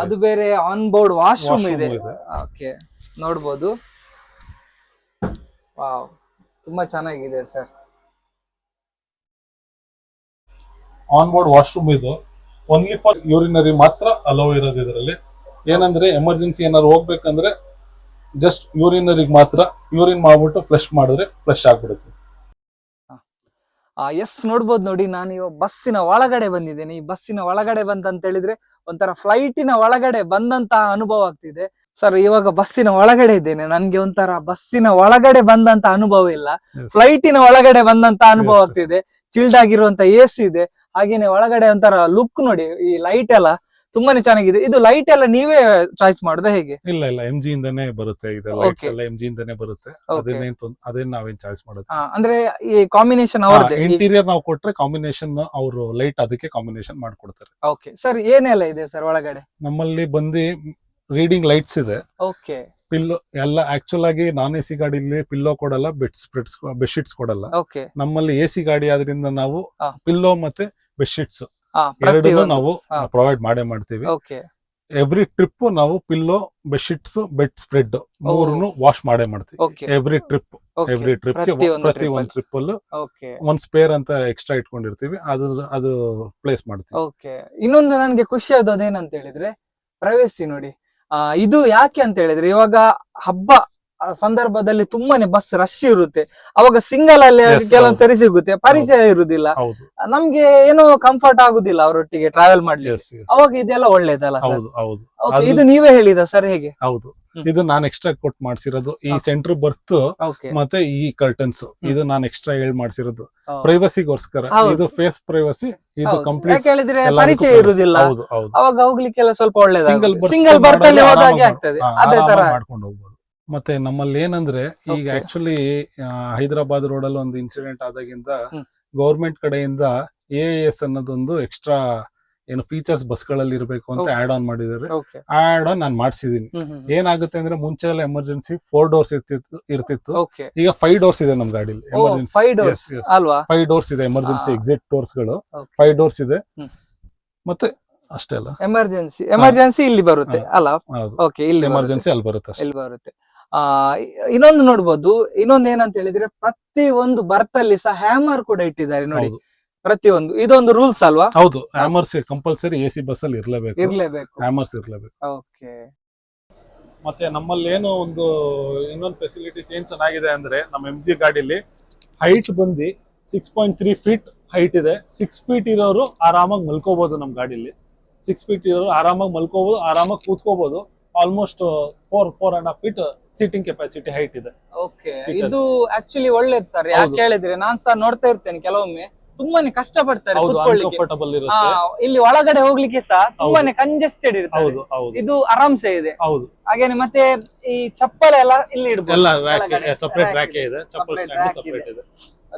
ಅದು ಬೇರೆ ಆನ್ ಬೋರ್ಡ್ ವಾಶ್ರೂಮ್ ಇದೆ. ಓಕೆ ನೋಡ್ಬೋದು. ವಾವ್ ತುಂಬಾ ಚೆನ್ನಾಗಿದೆ ಸರ್. ಆನ್ ಬೋರ್ಡ್ ವಾಶ್ರೂಮ್ ಇದು. ಓನ್ಲಿ ಫಾರ್ ಯೂರಿನರಿ ಮಾತ್ರ ಅಲೋ ಇರೋದು ಇದರಲ್ಲಿ. ಏನಂದ್ರೆ ಎಮರ್ಜೆನ್ಸಿ ಏನಾದ್ರು ಹೋಗ್ಬೇಕಂದ್ರೆ ಜಸ್ಟ್ ಯೂರಿನರಿಗೆ ಮಾತ್ರ ಯೂರಿನ್ ಮಾಡ್ಬಿಟ್ಟು ಫ್ಲಶ್ ಮಾಡಿದ್ರೆ ಫ್ಲಶ್ ಆಗ್ಬಿಡುತ್ತೆ. ಎಸ್ ನೋಡ್ಬೋದು ನೋಡಿ ನಾನು ಇವಾಗ ಬಸ್ಸಿನ ಒಳಗಡೆ ಬಂದಿದ್ದೇನೆ. ಈ ಬಸ್ಸಿನ ಒಳಗಡೆ ಬಂತಂತ ಹೇಳಿದ್ರೆ ಒಂಥರ ಫ್ಲೈಟಿನ ಒಳಗಡೆ ಬಂದಂತಹ ಅನುಭವ ಆಗ್ತಿದೆ. ಸರ್ ಇವಾಗ ಬಸ್ಸಿನ ಒಳಗಡೆ ಇದ್ದೇನೆ. ನನ್ಗೆ ಒಂಥರ ಬಸ್ಸಿನ ಒಳಗಡೆ ಬಂದಂತ ಅನುಭವ ಇಲ್ಲ. ಫ್ಲೈಟಿನ ಒಳಗಡೆ ಬಂದಂತ ಅನುಭವ. ಆಗ್ತಿದೆ. ಚಿಲ್ಡ್ ಆಗಿರುವಂತ ಎ ಸಿ ಇದೆ. ಹಾಗೇನೆ ಒಳಗಡೆ ಒಂಥರ ಲುಕ್ ನೋಡಿ ಈ ಲೈಟ್ ಎಲ್ಲ ತುಂಬಾನೇ ಚೆನ್ನಾಗಿದೆ. ಇದು ಲೈಟ್ ಎಲ್ಲ ನೀವೇ ಚಾಯ್ಸ್ ಮಾಡುದ ಹೇಗೆ? ಇಲ್ಲ ಇಲ್ಲ. ಎಂ ಜಿ ಇಂದಾನೆ ಬರುತ್ತೆ. ಲೈಟ್ಸ್ ಎಲ್ಲ ಎಂ ಜಿ ಇಂದಾನೆ ಬರುತ್ತೆ. ಅದೇನೇನ್ ಅದೇನ್ ನಾವೇನ್ ಚಾಯ್ಸ್ ಮಾಡೋದು? ಅಂದ್ರೆ ಈ ಕಾಂಬಿನೇಷನ್ ಅವ್ರದ್ದು. ಇಂಟೀರಿಯರ್ ನಾವು ಕೊಟ್ರೆ ಕಾಂಬಿನೇಷನ್ ಅವರು ಲೈಟ್ ಅದಕ್ಕೆ ಕಾಂಬಿನೇಷನ್ ಮಾಡ್ಕೊಡ್ತಾರೆ. ಓಕೆ ಸರ್ ಏನೆಲ್ಲ ಇದೆ ಸರ್ ಒಳಗಡೆ? ನಮ್ಮಲ್ಲಿ ಬಂದು ರೀಡಿಂಗ್ ಲೈಟ್ಸ್ ಇದೆ. ಓಕೆ ಪಿಲ್ಲೋ ಎಲ್ಲ ಆಕ್ಚುಲ್ ಆಗಿ ನಾನ್ ಎ ಸಿ ಗಾಡಿಲಿ ಪಿಲ್ಲೋ ಕೊಡಲ್ಲ ಬೆಡ್ ಸ್ಪ್ರೆಡ್ಸ್ ಬೆಡ್ಶೀಟ್ಸ್ ಕೊಡಲ್ಲ. ಓಕೆ ನಮ್ಮಲ್ಲಿ ಎ ಸಿ ಗಾಡಿ ಆದ್ರಿಂದ ನಾವು. ಪಿಲ್ಲೋ ಮತ್ತೆ ಬೆಡ್ಶೀಟ್ಸ್ ಶೀಟ್ಸ್ ಎರಡನ್ನೂ ನಾವು ಪ್ರೊವೈಡ್ ಮಾಡೇ ಮಾಡ್ತೀವಿ. ಓಕೆ ಎವ್ರಿ ಟ್ರಿಪ್ ನಾವು ಪಿಲ್ಲೋ ಬೆಡ್ಶೀಟ್ಸ್ ಬೆಡ್ ಸ್ಪ್ರೆಡ್ ಮೂರನ್ನು ವಾಶ್ ಮಾಡೇ ಮಾಡ್ತೀವಿ. ಎವ್ರಿ ಟ್ರಿಪ್ ಎವ್ರಿ ಟ್ರಿಪ್ ಪ್ರತಿ ಒಂದ್ ಟ್ರಿಪ್ ಅಲ್ಲೂ ಒಂದ್ ಸ್ಪೇರ್ ಅಂತ ಎಕ್ಸ್ಟ್ರಾ ಇಟ್ಕೊಂಡಿರ್ತೀವಿ. ಅದು ಅದು ಪ್ಲೇಸ್ ಮಾಡ್ತೀವಿ. ಓಕೆ ಇನ್ನೊಂದು ನನಗೆ ಖುಷಿ ಆದದೇನಂತ ಹೇಳಿದ್ರೆ ಪ್ರೈವೇಸಿ ನೋಡಿ. ಇದು ಯಾಕೆ ಅಂತ ಹೇಳಿದ್ರೆ ಇವಾಗ ಹಬ್ಬ ಸಂದರ್ಭದಲ್ಲಿ ತುಂಬಾನೇ ಬಸ್ ರಶ್ ಇರುತ್ತೆ. ಅವಾಗ ಸಿಂಗಲ್ ಅಲ್ಲಿ ಕೆಲವೊಂದು ಕೆಲವೊಂದ್ ಸರಿ ಸಿಗುತ್ತೆ ಪರಿಚಯ ಇರುದಿಲ್ಲ. ನಮ್ಗೆ ಏನೋ ಕಂಫರ್ಟ್ ಆಗುದಿಲ್ಲ ಅವರೊಟ್ಟಿಗೆ ಟ್ರಾವೆಲ್ ಮಾಡ್ಲಿಕ್ಕೆ. ಅವಾಗ ಇದೆಲ್ಲ ಒಳ್ಳೇದಲ್ಲ ಇದು ನೀವೇ ಹೇಳಿದ ಸರ್ ಹೇಗೆ? ಹೌದು. ಇದು ನಾನು ಎಕ್ಸ್ಟ್ರಾ ಕೊಟ್ ಮಾಡ್ಸಿರೋದು. ಈ. ಸೆಂಟರ್ ಬರ್ತ್ ಮತ್ತೆ ಈ ಕರ್ಟನ್ಸ್ ಇದು ನಾನು ಎಕ್ಸ್ಟ್ರಾ ಹೇಳ್ ಮಾಡ್ಸಿರೋದು. ಪ್ರೈವಸಿಗೋಸ್ಕರ ಇದು ಫೇಸ್ ಪ್ರೈವಸಿ ಇದು ಕಂಪ್ಲೀಟ್ ಪರಿಚಯ ಇರುವುದಿಲ್ಲ ಅವಾಗ ಹೋಗ್ಲಿಕ್ಕೆಲ್ಲ ಸ್ವಲ್ಪ ಒಳ್ಳೇದ ಸಿಂಗಲ್ ಸಿಂಗಲ್ ಬರ್ತ್ ಅಲ್ಲಿ ಹೋದಾಗೆ ಆಗ್ತದೆ. ಅದೇ ತರ. ಮಾಡ್ಕೊಂಡು ಹೋಗ್ಬೋದು. ಮತ್ತೆ ನಮ್ಮಲ್ಲಿ ಏನಂದ್ರೆ ಈಗ. ಆಕ್ಚುಲಿ ಹೈದರಾಬಾದ್ ರೋಡ್ ಅಲ್ಲಿ ಒಂದು ಇನ್ಸಿಡೆಂಟ್ ಆದಾಗಿಂದ ಗವರ್ನಮೆಂಟ್ ಗೌರ್ಮೆಂಟ್ ಕಡೆಯಿಂದ ಎ ಎಸ್ ಅನ್ನೋದೊಂದು ಎಕ್ಸ್ಟ್ರಾ ಏನು ಫೀಚರ್ಸ್ ಬಸ್ಗಳಲ್ಲಿ ಇರಬೇಕು ಅಂತ. ಆಡ್ ಆನ್ ಮಾಡಿದ್ದಾರೆ. ಆಡ್ ಆನ್ ನಾನು ಮಾಡಿಸಿದೀನಿ. ಏನಾಗುತ್ತೆ ಅಂದ್ರೆ ಮುಂಚೆ ಎಲ್ಲ ಎಮರ್ಜೆನ್ಸಿ ಫೋರ್ ಡೋರ್ಸ್ ಇರ್ತಿತ್ತು ಇರ್ತಿತ್ತು. ಈಗ ಫೈವ್ ಡೋರ್ಸ್ ಇದೆ ನಮ್ ಗಾಡಿಲಿ. ಎಮರ್ಜೆನ್ಸಿ ಫೈವ್ ಡೋರ್ಸ್ ಅಲ್ವಾ? ಫೈವ್ ಡೋರ್ಸ್ ಇದೆ ಎಮರ್ಜೆನ್ಸಿ. ಎಕ್ಸಿಟ್ ಡೋರ್ಸ್ಗಳು ಫೈವ್ ಡೋರ್ಸ್ ಇದೆ. ಮತ್ತೆ ಅಷ್ಟೇ ಅಲ್ಲ. ಎಮರ್ಜೆನ್ಸಿ ಎಮರ್ಜೆನ್ಸಿ ಇಲ್ಲಿ ಬರುತ್ತೆ ಅಲ್ಲ? ಓಕೆ ಇಲ್ಲಿ ಎಮರ್ಜೆನ್ಸಿ ಅಲ್ಲಿ ಬರುತ್ತೆ ಇಲ್ಲಿ ಬರುತ್ತೆ. ಆ ಇನ್ನೊಂದು ನೋಡ್ಬೋದು ಇನ್ನೊಂದು ಏನಂತ ಹೇಳಿದ್ರೆ ಪ್ರತಿ ಒಂದು ಬರ್ತಲ್ಲಿ ಸಹ ಹ್ಯಾಮರ್ ಕೂಡ ಇಟ್ಟಿದ್ದಾರೆ ನೋಡಿ. ಪ್ರತಿಯೊಂದು ಇದೊಂದು ರೂಲ್ಸ್ ಅಲ್ವಾ? ಹೌದು ಆಮರ್ಸ್ ಕಂಪಲ್ಸರಿ ಎ ಸಿ ಬಸ್ ಅಲ್ಲಿ ಇರಲೇಬೇಕು. ಇರ್ಲೇಬೇಕು. ಆಮರ್ಸ್ ಇರ್ಲೇಬೇಕು. ಓಕೆ ಮತ್ತೆ ನಮ್ಮಲ್ಲಿ ಏನು ಒಂದು ಇನ್ನೊಂದು ಫೆಸಿಲಿಟೀಸ್ ಏನ್ ಚೆನ್ನಾಗಿದೆ ಅಂದ್ರೆ ನಮ್ಮ ಎಂ ಜಿ ಗಾಡಿಲಿ ಹೈಟ್ ಬಂದು six point three feet height ಇದೆ. ಸಿಕ್ಸ್ ಫೀಟ್ ಇರೋರು ಆರಾಮಾಗಿ ಮಲ್ಕೋಬಹುದು ನಮ್ಮ ಗಾಡಿಲಿ. ಸಿಕ್ಸ್ ಫೀಟ್ ಇರೋರು ಆರಾಮಾಗಿ ಮಲ್ಕೋಬಹುದು ಆರಾಮಾಗಿ ಕೂತ್ಕೋಬಹುದು almost four four and half feet seating capacity height ಇದೆ. ಓಕೆ ಇದು ಆಕ್ಚುಲಿ ಒಳ್ಳೇದು ಸರ್ ಯಾಕೆ. ಹೇಳಿದ್ರೆ ನಾನ್ ಸಹ ನೋಡ್ತಾ ಇರ್ತೇನೆ ಕೆಲವೊಮ್ಮೆ. ತುಂಬಾನೇ ಕಷ್ಟ ಪಡ್ತಾರೆ ಇಲ್ಲಿ ಒಳಗಡೆ ಹೋಗ್ಲಿಕ್ಕೆ ಸಹ ತುಂಬಾನೇ ಕಂಜೆಸ್ಟೆಡ್ ಹೌದು ಇದು ಆರಾಮ್ಸೆ ಇದೆ. ಹೌದು. ಹಾಗೇನೆ ಮತ್ತೆ ಈ ಚಪ್ಪಲ್ ಎಲ್ಲ ಇಲ್ಲಿ.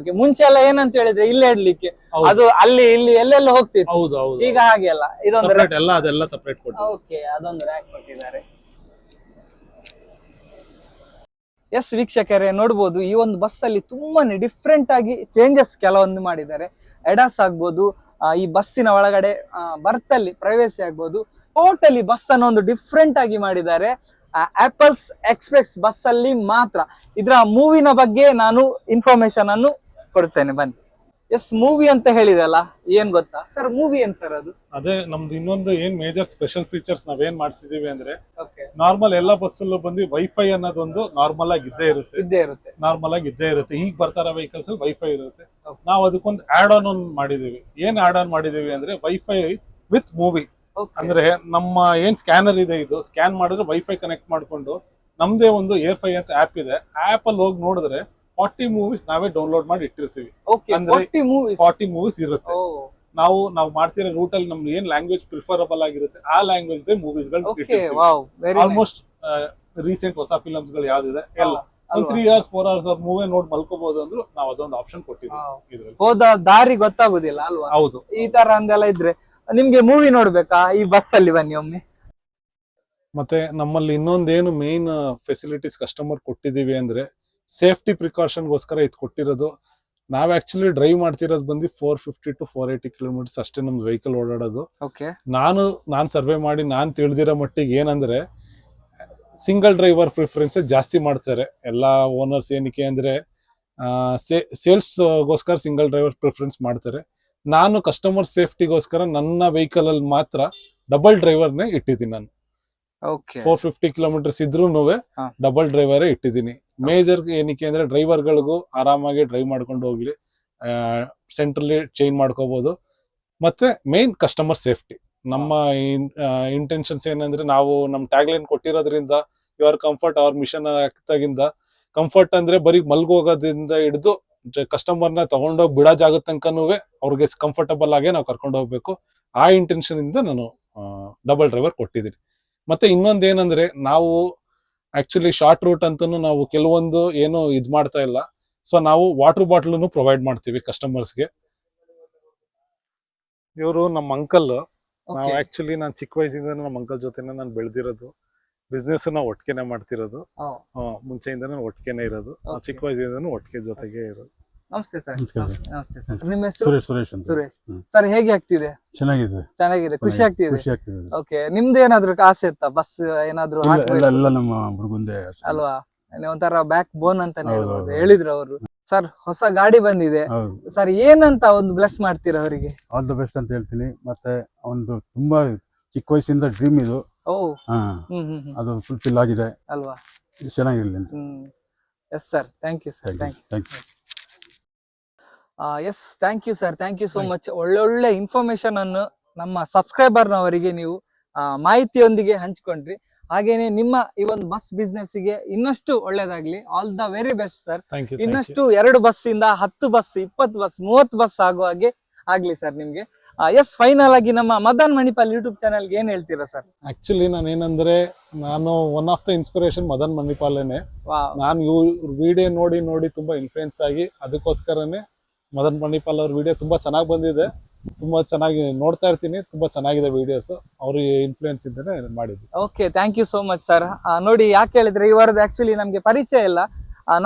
ಇದೆ ಮುಂಚೆ ಎಲ್ಲ ಏನಂತ ಹೇಳಿದ್ರೆ ಇಲ್ಲೇ ಇಡ್ಲಿಕ್ಕೆ. ಅದು ಅಲ್ಲಿ ಇಲ್ಲಿ ಎಲ್ಲೆಲ್ಲ ಹೋಗ್ತಿತ್ತು. ಹೌದು ಹೌದು ಈಗ ಹಾಗೆ ಅಲ್ಲ. ಇದೊಂದು ಅದೆಲ್ಲ ಸಪರೇಟ್ ಅದೊಂದು ರ್ಯಾಕ್ ಕೊಟ್ಟಿದ್ದಾರೆ. ಎಸ್ ವೀಕ್ಷಕರೇ, ನೋಡ್ಬೋದು, ಈ ಒಂದು ಬಸ್ ಅಲ್ಲಿ ತುಂಬಾನೇ ಡಿಫ್ರೆಂಟ್ ಆಗಿ ಚೇಂಜಸ್ ಕೆಲವೊಂದು ಮಾಡಿದ್ದಾರೆ. ಎಡಾಸ್ ಆಗ್ಬೋದು ಈ ಬಸ್ಸಿನ ಒಳಗಡೆ ಬರ್ತಲ್ಲಿ ಪ್ರೈವೇಸಿ ಆಗ್ಬೋದು. ಟೋಟಲಿ ಬಸ್ ಅನ್ನು ಒಂದು ಡಿಫ್ರೆಂಟ್ ಆಗಿ ಮಾಡಿದ್ದಾರೆ. ಆಪಲ್ಸ್ ಎಕ್ಸ್ಪ್ರೆಸ್ ಬಸ್ ಅಲ್ಲಿ ಮಾತ್ರ. ಇದರ ಮೂವಿನ ಬಗ್ಗೆ ನಾನು ಇನ್ಫಾರ್ಮೇಶನ್ ಅನ್ನು ಕೊಡ್ತೇನೆ, ಬನ್ನಿ. ಎಸ್ ಮೂವಿ ಅಂತ ಹೇಳಿದಲ್ಲ ಏನ್ ಗೊತ್ತಾ? ಸರ್ ಮೂವಿ ಏನ್ ಸರ್ ಅದು? ಅದೇ ನಮ್ದು ಇನ್ನೊಂದು ಏನ್ ಮೇಜರ್ ಸ್ಪೆಷಲ್ ಫೀಚರ್ಸ್ ನಾವೇನ್ ಮಾಡ್ಸಿದೀವಿ ಅಂದ್ರೆ ಓಕೆ ಎಲ್ಲಾ ಬಸ್ ಅಲ್ಲೂ ಬಂದು ವೈಫೈ ಅನ್ನೋದೊಂದು ನಾರ್ಮಲ್ ಆಗಿ ಇದ್ದೇ ಇರುತ್ತೆ. ಇದ್ದೇ ಇರುತ್ತೆ. ನಾರ್ಮಲ್ ಆಗಿ ಇದ್ದೇ ಇರುತ್ತೆ. ಈಗ ಬರ್ತಾರ ವೆಹಿಕಲ್ಸ್ ಅಲ್ಲಿ ವೈಫೈ ಇರುತ್ತೆ. ನಾವ್ ನಾವು ಅದಕ್ಕೊಂದು ಆಡ್ ಆನ್ ಒಂದು ಮಾಡಿದೀವಿ. ಏನ್ ಆಡ್ ಆನ್ ಮಾಡಿದೀವಿ ಅಂದ್ರೆ ವೈಫೈ ವಿತ್ ಮೂವಿ ಅಂದ್ರೆ ನಮ್ಮ ಏನ್ ಸ್ಕ್ಯಾನರ್ ಇದೆ ಇದು ಸ್ಕ್ಯಾನ್ ಮಾಡಿದ್ರೆ ವೈಫೈ ಕನೆಕ್ಟ್ ಮಾಡ್ಕೊಂಡು ನಮ್ದೇ ಒಂದು ಏರ್ ಫೈ ಅಂತ ಆಪ್ ಇದೆ. ಆಪ್ ಅಲ್ಲಿ ಹೋಗಿ ನೋಡಿದ್ರೆ ಫಾರ್ಟಿ ಮೂವೀಸ್ ನಾವೇ ಡೌನ್ಲೋಡ್ ಮಾಡಿ ಇಟ್ಟಿರ್ತೀವಿ. ಅಂದ್ರೆ ಫಾರ್ಟಿ ಮೂವೀಸ್ ಇರುತ್ತೆ. ನಾವು ನಾವು ಮಾಡ್ತಿರೋ ರೂಟ್ ಅಲ್ಲಿ ನಮ್ಗೆ ಏನ್ ಲ್ಯಾಂಗ್ವೇಜ್ ಪ್ರಿಫರಬಲ್ ಆಗಿರುತ್ತೆ ಆ language ಮೂವೀಸ್ಗಳು okay wow very almost recent ಹೊಸ ಫಿಲಮ್ಸ್ಗಳು ಯಾವ್ದಿದೆ? ಎಲ್ಲ. ಒಂದ್ ತ್ರೀ ಅವರ್ಸ್ ಫೋರ್ ಅವರ್ಸ್ ಅವ್ರ ಮೂವಿ ನೋಡ್ ಮಲ್ಕೋಬಹುದು ಅಂದ್ರು ನಾವು ಅದೊಂದು ಆಪ್ಷನ್ ಕೊಟ್ಟಿದ್ದೀವಿ ಇದ್ರಲ್ಲಿ. ಹೋದ ದಾರಿ ಗೊತ್ತಾಗುದಿಲ್ಲ ಅಲ್ವಾ? ಹೌದು. ಈ ತರ ಅಂದೆಲ್ಲ ಇದ್ರೆ ನಿಮ್ಗೆ ಮೂವಿ ನೋಡ್ಬೇಕಾ? ಈ ಬಸ್ ಅಲ್ಲಿ ಬನ್ನಿ ಒಮ್ಮೆ. ಮತ್ತೆ ನಮ್ಮಲ್ಲಿ ಇನ್ನೊಂದೇನು ಮೇನ್ ಫೆಸಿಲಿಟೀಸ್ ಕಸ್ಟಮರ್ ಕೊಟ್ಟಿದೀವಿ ಅಂದ್ರೆ ಸೇಫ್ಟಿ ಪ್ರಿಕಾಷನ್ಗೋಸ್ಕರ ಇದು ಕೊಟ್ಟಿರೋದು. ನಾವು ಆಕ್ಚುಲಿ ಡ್ರೈವ್ ಮಾಡ್ತಿರೋದು ಬಂದು four fifty to four eighty kilometres ಅಷ್ಟೇ ನಮ್ದು ವೆಹಿಕಲ್ ಓಡಾಡೋದು. ಓಕೆ ನಾನು ನಾನು ಸರ್ವೆ ಮಾಡಿ ನಾನು ತಿಳಿದಿರೋ ಮಟ್ಟಿಗೆ ಏನಂದ್ರೆ ಸಿಂಗಲ್ ಡ್ರೈವರ್ ಪ್ರಿಫರೆನ್ಸ್ ಜಾಸ್ತಿ ಮಾಡ್ತಾರೆ. ಎಲ್ಲ ಓನರ್ಸ್ ಏನಕ್ಕೆ ಅಂದ್ರೆ ಸೇಲ್ಸ್ಗೋಸ್ಕರ ಸಿಂಗಲ್ ಡ್ರೈವರ್ ಪ್ರಿಫರೆನ್ಸ್ ಮಾಡ್ತಾರೆ. ನಾನು ಕಸ್ಟಮರ್ ಸೇಫ್ಟಿಗೋಸ್ಕರ ನನ್ನ ವೆಹಿಕಲಲ್ಲಿ ಮಾತ್ರ ಡಬಲ್ ಡ್ರೈವರ್ನೇ ಇಟ್ಟಿದ್ದೀನಿ ನಾನು. ಫೋರ್ ಫಿಫ್ಟಿ ಕಿಲೋಮೀಟರ್ಸ್ ಇದ್ರು. ಡಬಲ್ ಡ್ರೈವರ್ ಇಟ್ಟಿದ್ದೀನಿ. ಮೇಜರ್ ಏನಕ್ಕೆ ಅಂದ್ರೆ ಡ್ರೈವರ್ಗಳಿಗೂ ಆರಾಮಾಗಿ ಡ್ರೈವ್ ಮಾಡ್ಕೊಂಡು ಹೋಗ್ಲಿ. ಸೆಂಟ್ರಲ್ಲಿ ಚೇಂಜ್ ಮಾಡ್ಕೋಬಹುದು ಮತ್ತೆ ಮೇನ್ ಕಸ್ಟಮರ್ ಸೇಫ್ಟಿ ನಮ್ಮ ಇಂಟೆನ್ಷನ್ಸ್ ಏನಂದ್ರೆ ನಾವು ನಮ್ಮ ಟ್ಯಾಗ್ಲೈನ್ ಕೊಟ್ಟಿರೋದ್ರಿಂದ ಯುವರ್ ಕಂಫರ್ಟ್ ಅವ್ರ ಮಿಷನ್ ಆಗ್ತಾಗಿಂದ ಕಂಫರ್ಟ್ ಅಂದ್ರೆ ಬರೀ ಮಲ್ಗೋಗೋದ್ರಿಂದ ಹಿಡಿದು ಕಸ್ಟಮರ್ನ ತಗೊಂಡೋಗಿ ಬಿಡೋ ಜಾಗದ ತನಕನೂ ಅವ್ರಿಗೆ ಕಂಫರ್ಟಬಲ್ ಆಗೇ ನಾವು ಕರ್ಕೊಂಡು ಹೋಗ್ಬೇಕು. ಆ ಇಂಟೆನ್ಷನ್ ಇಂದ ನಾನು ಡಬಲ್ ಡ್ರೈವರ್ ಕೊಟ್ಟಿದ್ದೀನಿ. ಮತ್ತೆ ಇನ್ನೊಂದು ಏನಂದ್ರೆ ನಾವು ಆಕ್ಚುಲಿ ಶಾರ್ಟ್ ರೂಟ್ ಅಂತೂ ನಾವು ಕೆಲವೊಂದು ಏನು ಇದ್ ಮಾಡ್ತಾ ಇಲ್ಲ. ಸೊ ನಾವು ವಾಟರ್ ಬಾಟ್ಲನ್ನು ಪ್ರೊವೈಡ್ ಮಾಡ್ತೀವಿ ಕಸ್ಟಮರ್ಸ್ಗೆ ಇವರು ನಮ್ಮ ಅಂಕಲ್ ನಾವು ಆಕ್ಚುಲಿ ನಾನು ಚಿಕ್ಕ ವಯಸ್ಸಿಂದ ನಮ್ಮ ಅಂಕಲ್ ಜೊತೆನೆ ನಾನು ಬೆಳೆದಿರೋದು. ಬಿಸ್ನೆಸ್ ನಾವು ಒಟ್ಟಿಗೆನೆ ಮಾಡ್ತಿರೋದು. ಮುಂಚೆಯಿಂದನೂ ಒಟ್ಟಿಗೆನೆ ಇರೋದು. ಚಿಕ್ಕ ವಯಸ್ಸಿಂದನೂ ಒಟ್ಟಿಗೆ ಜೊತೆಗೆ ಇರೋದು. ನಮಸ್ತೆ ಸರ್. ನಮಸ್ತೆ ಸರ್. ನಿಮ್ಮ ಹೆಸರು? ಸುರೇಶ್ ಸುರೇಶ್ ಅಂತ. ಸುರೇಶ್. ಸರ್ ಹೇಗೆ ಆಗ್ತಿದೆ? ಚೆನ್ನಾಗಿದೆ. ಚೆನ್ನಾಗಿದೆ. ಖುಷಿ ಆಗ್ತಿದೆ? ಖುಷಿ ಆಗ್ತಿದೆ. ಓಕೆ. ನಿಮ್ದು ಏನಾದ್ರು ಆಸೆ ಇತ್ತಾ? ಬಸ್ ಏನಾದ್ರು ಎಲ್ಲ ಎಲ್ಲ ನಮ್ಮ ಹುಡುಗಂದೆ ಅಲ್ವಾ? ಒಂಥರ ಬ್ಯಾಕ್ ಬೋನ್ ಹೌದು. ಹೇಳಿದ್ರು ಅವರು. ಸರ್ ಹೊಸ ಗಾಡಿ ಬಂದಿದೆ. ಸರ್ ಏನಂತ ಒಂದು ಬ್ಲೆಸ್ ಮಾಡ್ತೀರಾ ಅವರಿಗೆ? ಆಲ್ ದ ಬೆಸ್ಟ್ ಅಂತ ಹೇಳ್ತೀನಿ. ಮತ್ತೆ ಒಂದು ತುಂಬಾ ಚಿಕ್ಕ ವಯಸ್ಸಿಂದ ಡ್ರೀಮ್ ಇದು. ಅದು ಫುಲ್ಫಿಲ್ ಆಗಿದೆ. ಅಲ್ವಾ? ಚೆನ್ನಾಗಿರ್ಲಿ ಅಂತ. Yes sir thank you sir thank you yes thank you sir thank you so much ಒಳ್ಳೊಳ್ಳೆ ಇನ್ಫಾರ್ಮೇಶನ್ ಅನ್ನು ನಮ್ಮ ಸಬ್ಸ್ಕ್ರೈಬರ್ನವರಿಗೆ ನೀವು ಆ, ಮಾಹಿತಿಯೊಂದಿಗೆ ಹಂಚಿಕೊಂಡ್ರಿ. ಹಾಗೇನೆ ನಿಮ್ಮ ಈ ಒಂದು ಬಸ್ ಬಿಸ್ನೆಸ್ಗೆ ಇನ್ನಷ್ಟು ಒಳ್ಳೇದಾಗ್ಲಿ. All the very best sir ಇನ್ನಷ್ಟು ಎರಡು ಬಸ್ ಇಂದ ಹತ್ತು ಬಸ್ ಇಪ್ಪತ್ತು ಬಸ್ ಮೂವತ್ತು ಬಸ್ ಆಗುವ ಹಾಗೆ ಆಗ್ಲಿ ಸರ್ ನಿಮ್ಗೆ. ಎಸ್ ಫೈನಲ್ ಆಗಿ ನಮ್ಮ ಮದನ್ ಮಣಿಪಾಲ್ ಯೂಟ್ಯೂಬ್ ಚಾನೆಲ್ ಏನ್ ಹೇಳ್ತೀರಾ ಸರ್ ಆಕ್ಚುಲಿ ನಾನು ಏನಂದ್ರೆ ನಾನು one of the inspiration Madan ಮಣಿಪಾಲೇನೆ ವಾ ನಾನು ಇವ್ರ ವಿಡಿಯೋ ನೋಡಿ ನೋಡಿ ತುಂಬಾ ಇನ್ಫ್ಲೂಯೆನ್ಸ್ ಆಗಿ ಅದಕ್ಕೋಸ್ಕರನೇ ಮದನ್ ಮಣಿಪಾಲ್ ಅವ್ರ ವಿಡಿಯೋ ತುಂಬಾ ಚೆನ್ನಾಗಿ ಬಂದಿದೆ. ತುಂಬಾ ಚೆನ್ನಾಗಿ ನೋಡ್ತಾ ಇರ್ತೀನಿ. ತುಂಬಾ ಚೆನ್ನಾಗಿದೆ ವಿಡಿಯೋಸ್ ಅವ್ರ ಇನ್ಫ್ಲೂಯೆನ್ಸ್ ಇದ್ದೇನೆ ಮಾಡಿದ್ವಿ okay thank you so much sir ನೋಡಿ, ಯಾಕೆ ಹೇಳಿದ್ರೆ ಇವರದ್ದು ಆಕ್ಚುಲಿ ನಮ್ಗೆ ಪರಿಚಯ ಇಲ್ಲ.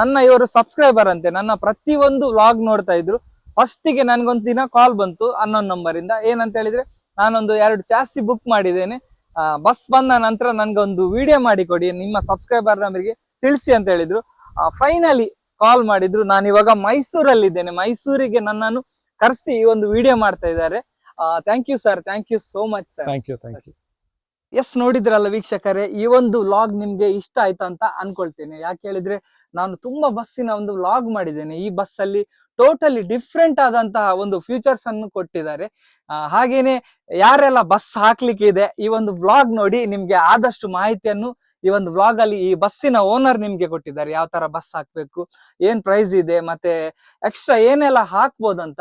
ನನ್ನ ಇವರು ಸಬ್ಸ್ಕ್ರೈಬರ್ ಅಂತೆ. ನನ್ನ ಪ್ರತಿಯೊಂದು ವ್ಲಾಗ್ ನೋಡ್ತಾ ಇದ್ರು. ಫಸ್ಟಿಗೆ ನನ್ಗೊಂದು ದಿನ ಕಾಲ್ ಬಂತು ಹನ್ನೊಂದು ನಂಬರಿಂದ ಏನಂತ ಹೇಳಿದ್ರೆ, ನಾನೊಂದು ಎರಡು ಚಾಸಿ ಬುಕ್ ಮಾಡಿದ್ದೇನೆ. ಬಸ್ ಬಂದ ನಂತರ ನನ್ಗೊಂದು ವಿಡಿಯೋ ಮಾಡಿ ಕೊಡಿ ನಿಮ್ಮ ಸಬ್ಸ್ಕ್ರೈಬರ್ ನಮಗೆ ತಿಳಿಸಿ ಅಂತ ಹೇಳಿದ್ರು. ಫೈನಲಿ ಕಾಲ್ ಮಾಡಿದ್ರು. ನಾನು ಇವಾಗ ಮೈಸೂರಲ್ಲಿದ್ದೇನೆ. ಮೈಸೂರಿಗೆ ನನ್ನನ್ನು ಕರೆಸಿ ಈ ಒಂದು ವಿಡಿಯೋ ಮಾಡ್ತಾ ಇದ್ದಾರೆ. Thank you sir thank you so much sir thank you thank you yes ನೋಡಿದ್ರಲ್ಲ ವೀಕ್ಷಕರೇ ಈ ಒಂದು ವ್ಲಾಗ್ ನಿಮ್ಗೆ ಇಷ್ಟ ಆಯ್ತಾ ಅಂತ ಅನ್ಕೊಳ್ತೇನೆ. ಯಾಕೆ ಹೇಳಿದ್ರೆ ನಾನು ತುಂಬಾ ಬಸ್ಸಿನ ಒಂದು ವ್ಲಾಗ್ ಮಾಡಿದ್ದೇನೆ. ಈ ಬಸ್ ಅಲ್ಲಿ ಟೋಟಲಿ ಡಿಫ್ರೆಂಟ್ ಆದಂತಹ ಒಂದು ಫ್ಯೂಚರ್ಸ್ ಅನ್ನು ಕೊಟ್ಟಿದ್ದಾರೆ. ಹಾಗೇನೆ ಯಾರೆಲ್ಲ ಬಸ್ ಹಾಕ್ಲಿಕ್ಕೆ ಇದೆ ಈ ಒಂದು ವ್ಲಾಗ್ ನೋಡಿ ನಿಮ್ಗೆ ಆದಷ್ಟು ಮಾಹಿತಿಯನ್ನು ಈ ಒಂದು ವ್ಲಾಗ್ ಅಲ್ಲಿ ಈ ಬಸ್ಸಿನ ಓನರ್ ನಿಮ್ಗೆ ಕೊಟ್ಟಿದ್ದಾರೆ. ಯಾವ ತರ ಬಸ್ ಹಾಕ್ಬೇಕು, ಏನ್ ಪ್ರೈಸ್ ಇದೆ, ಮತ್ತೆ ಎಕ್ಸ್ಟ್ರಾ ಏನೆಲ್ಲ ಹಾಕ್ಬೋದಂತ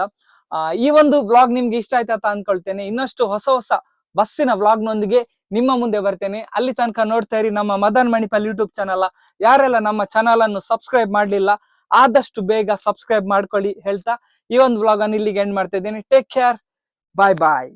ಈ ಒಂದು ವ್ಲಾಗ್ ನಿಮ್ಗೆ ಇಷ್ಟ ಆಯ್ತಾ ಅಂತ ಅನ್ಕೊಳ್ತೇನೆ. ಇನ್ನಷ್ಟು ಹೊಸ ಹೊಸ ಬಸ್ಸಿನ ವ್ಲಾಗ್ ನೊಂದಿಗೆ ನಿಮ್ಮ ಮುಂದೆ ಬರ್ತೇನೆ. ಅಲ್ಲಿ ತನಕ ನೋಡ್ತಾ ಇರಿ ನಮ್ಮ ಮದನ್ ಮಣಿಪಾಲ್ ಯೂಟ್ಯೂಬ್ ಚಾನಲ್ ಯಾರೆಲ್ಲ ನಮ್ಮ ಚಾನಲ್ ಅನ್ನು ಸಬ್ಸ್ಕ್ರೈಬ್ ಮಾಡ್ಲಿಲ್ಲ, ಆದಷ್ಟು ಬೇಗ ಸಬ್ಸ್ಕ್ರೈಬ್ ಮಾಡ್ಕೊಳ್ಳಿ ಹೇಳ್ತಾ ಈ ಒಂದು ವ್ಲಾಗ್ ಅನ್ನು ಇಲ್ಲಿಗೆ ಎಂಡ್ ಮಾಡ್ತಾ ಇದ್ದೇನೆ. ಟೇಕ್ ಕೇರ್ ಬಾಯ್ ಬಾಯ್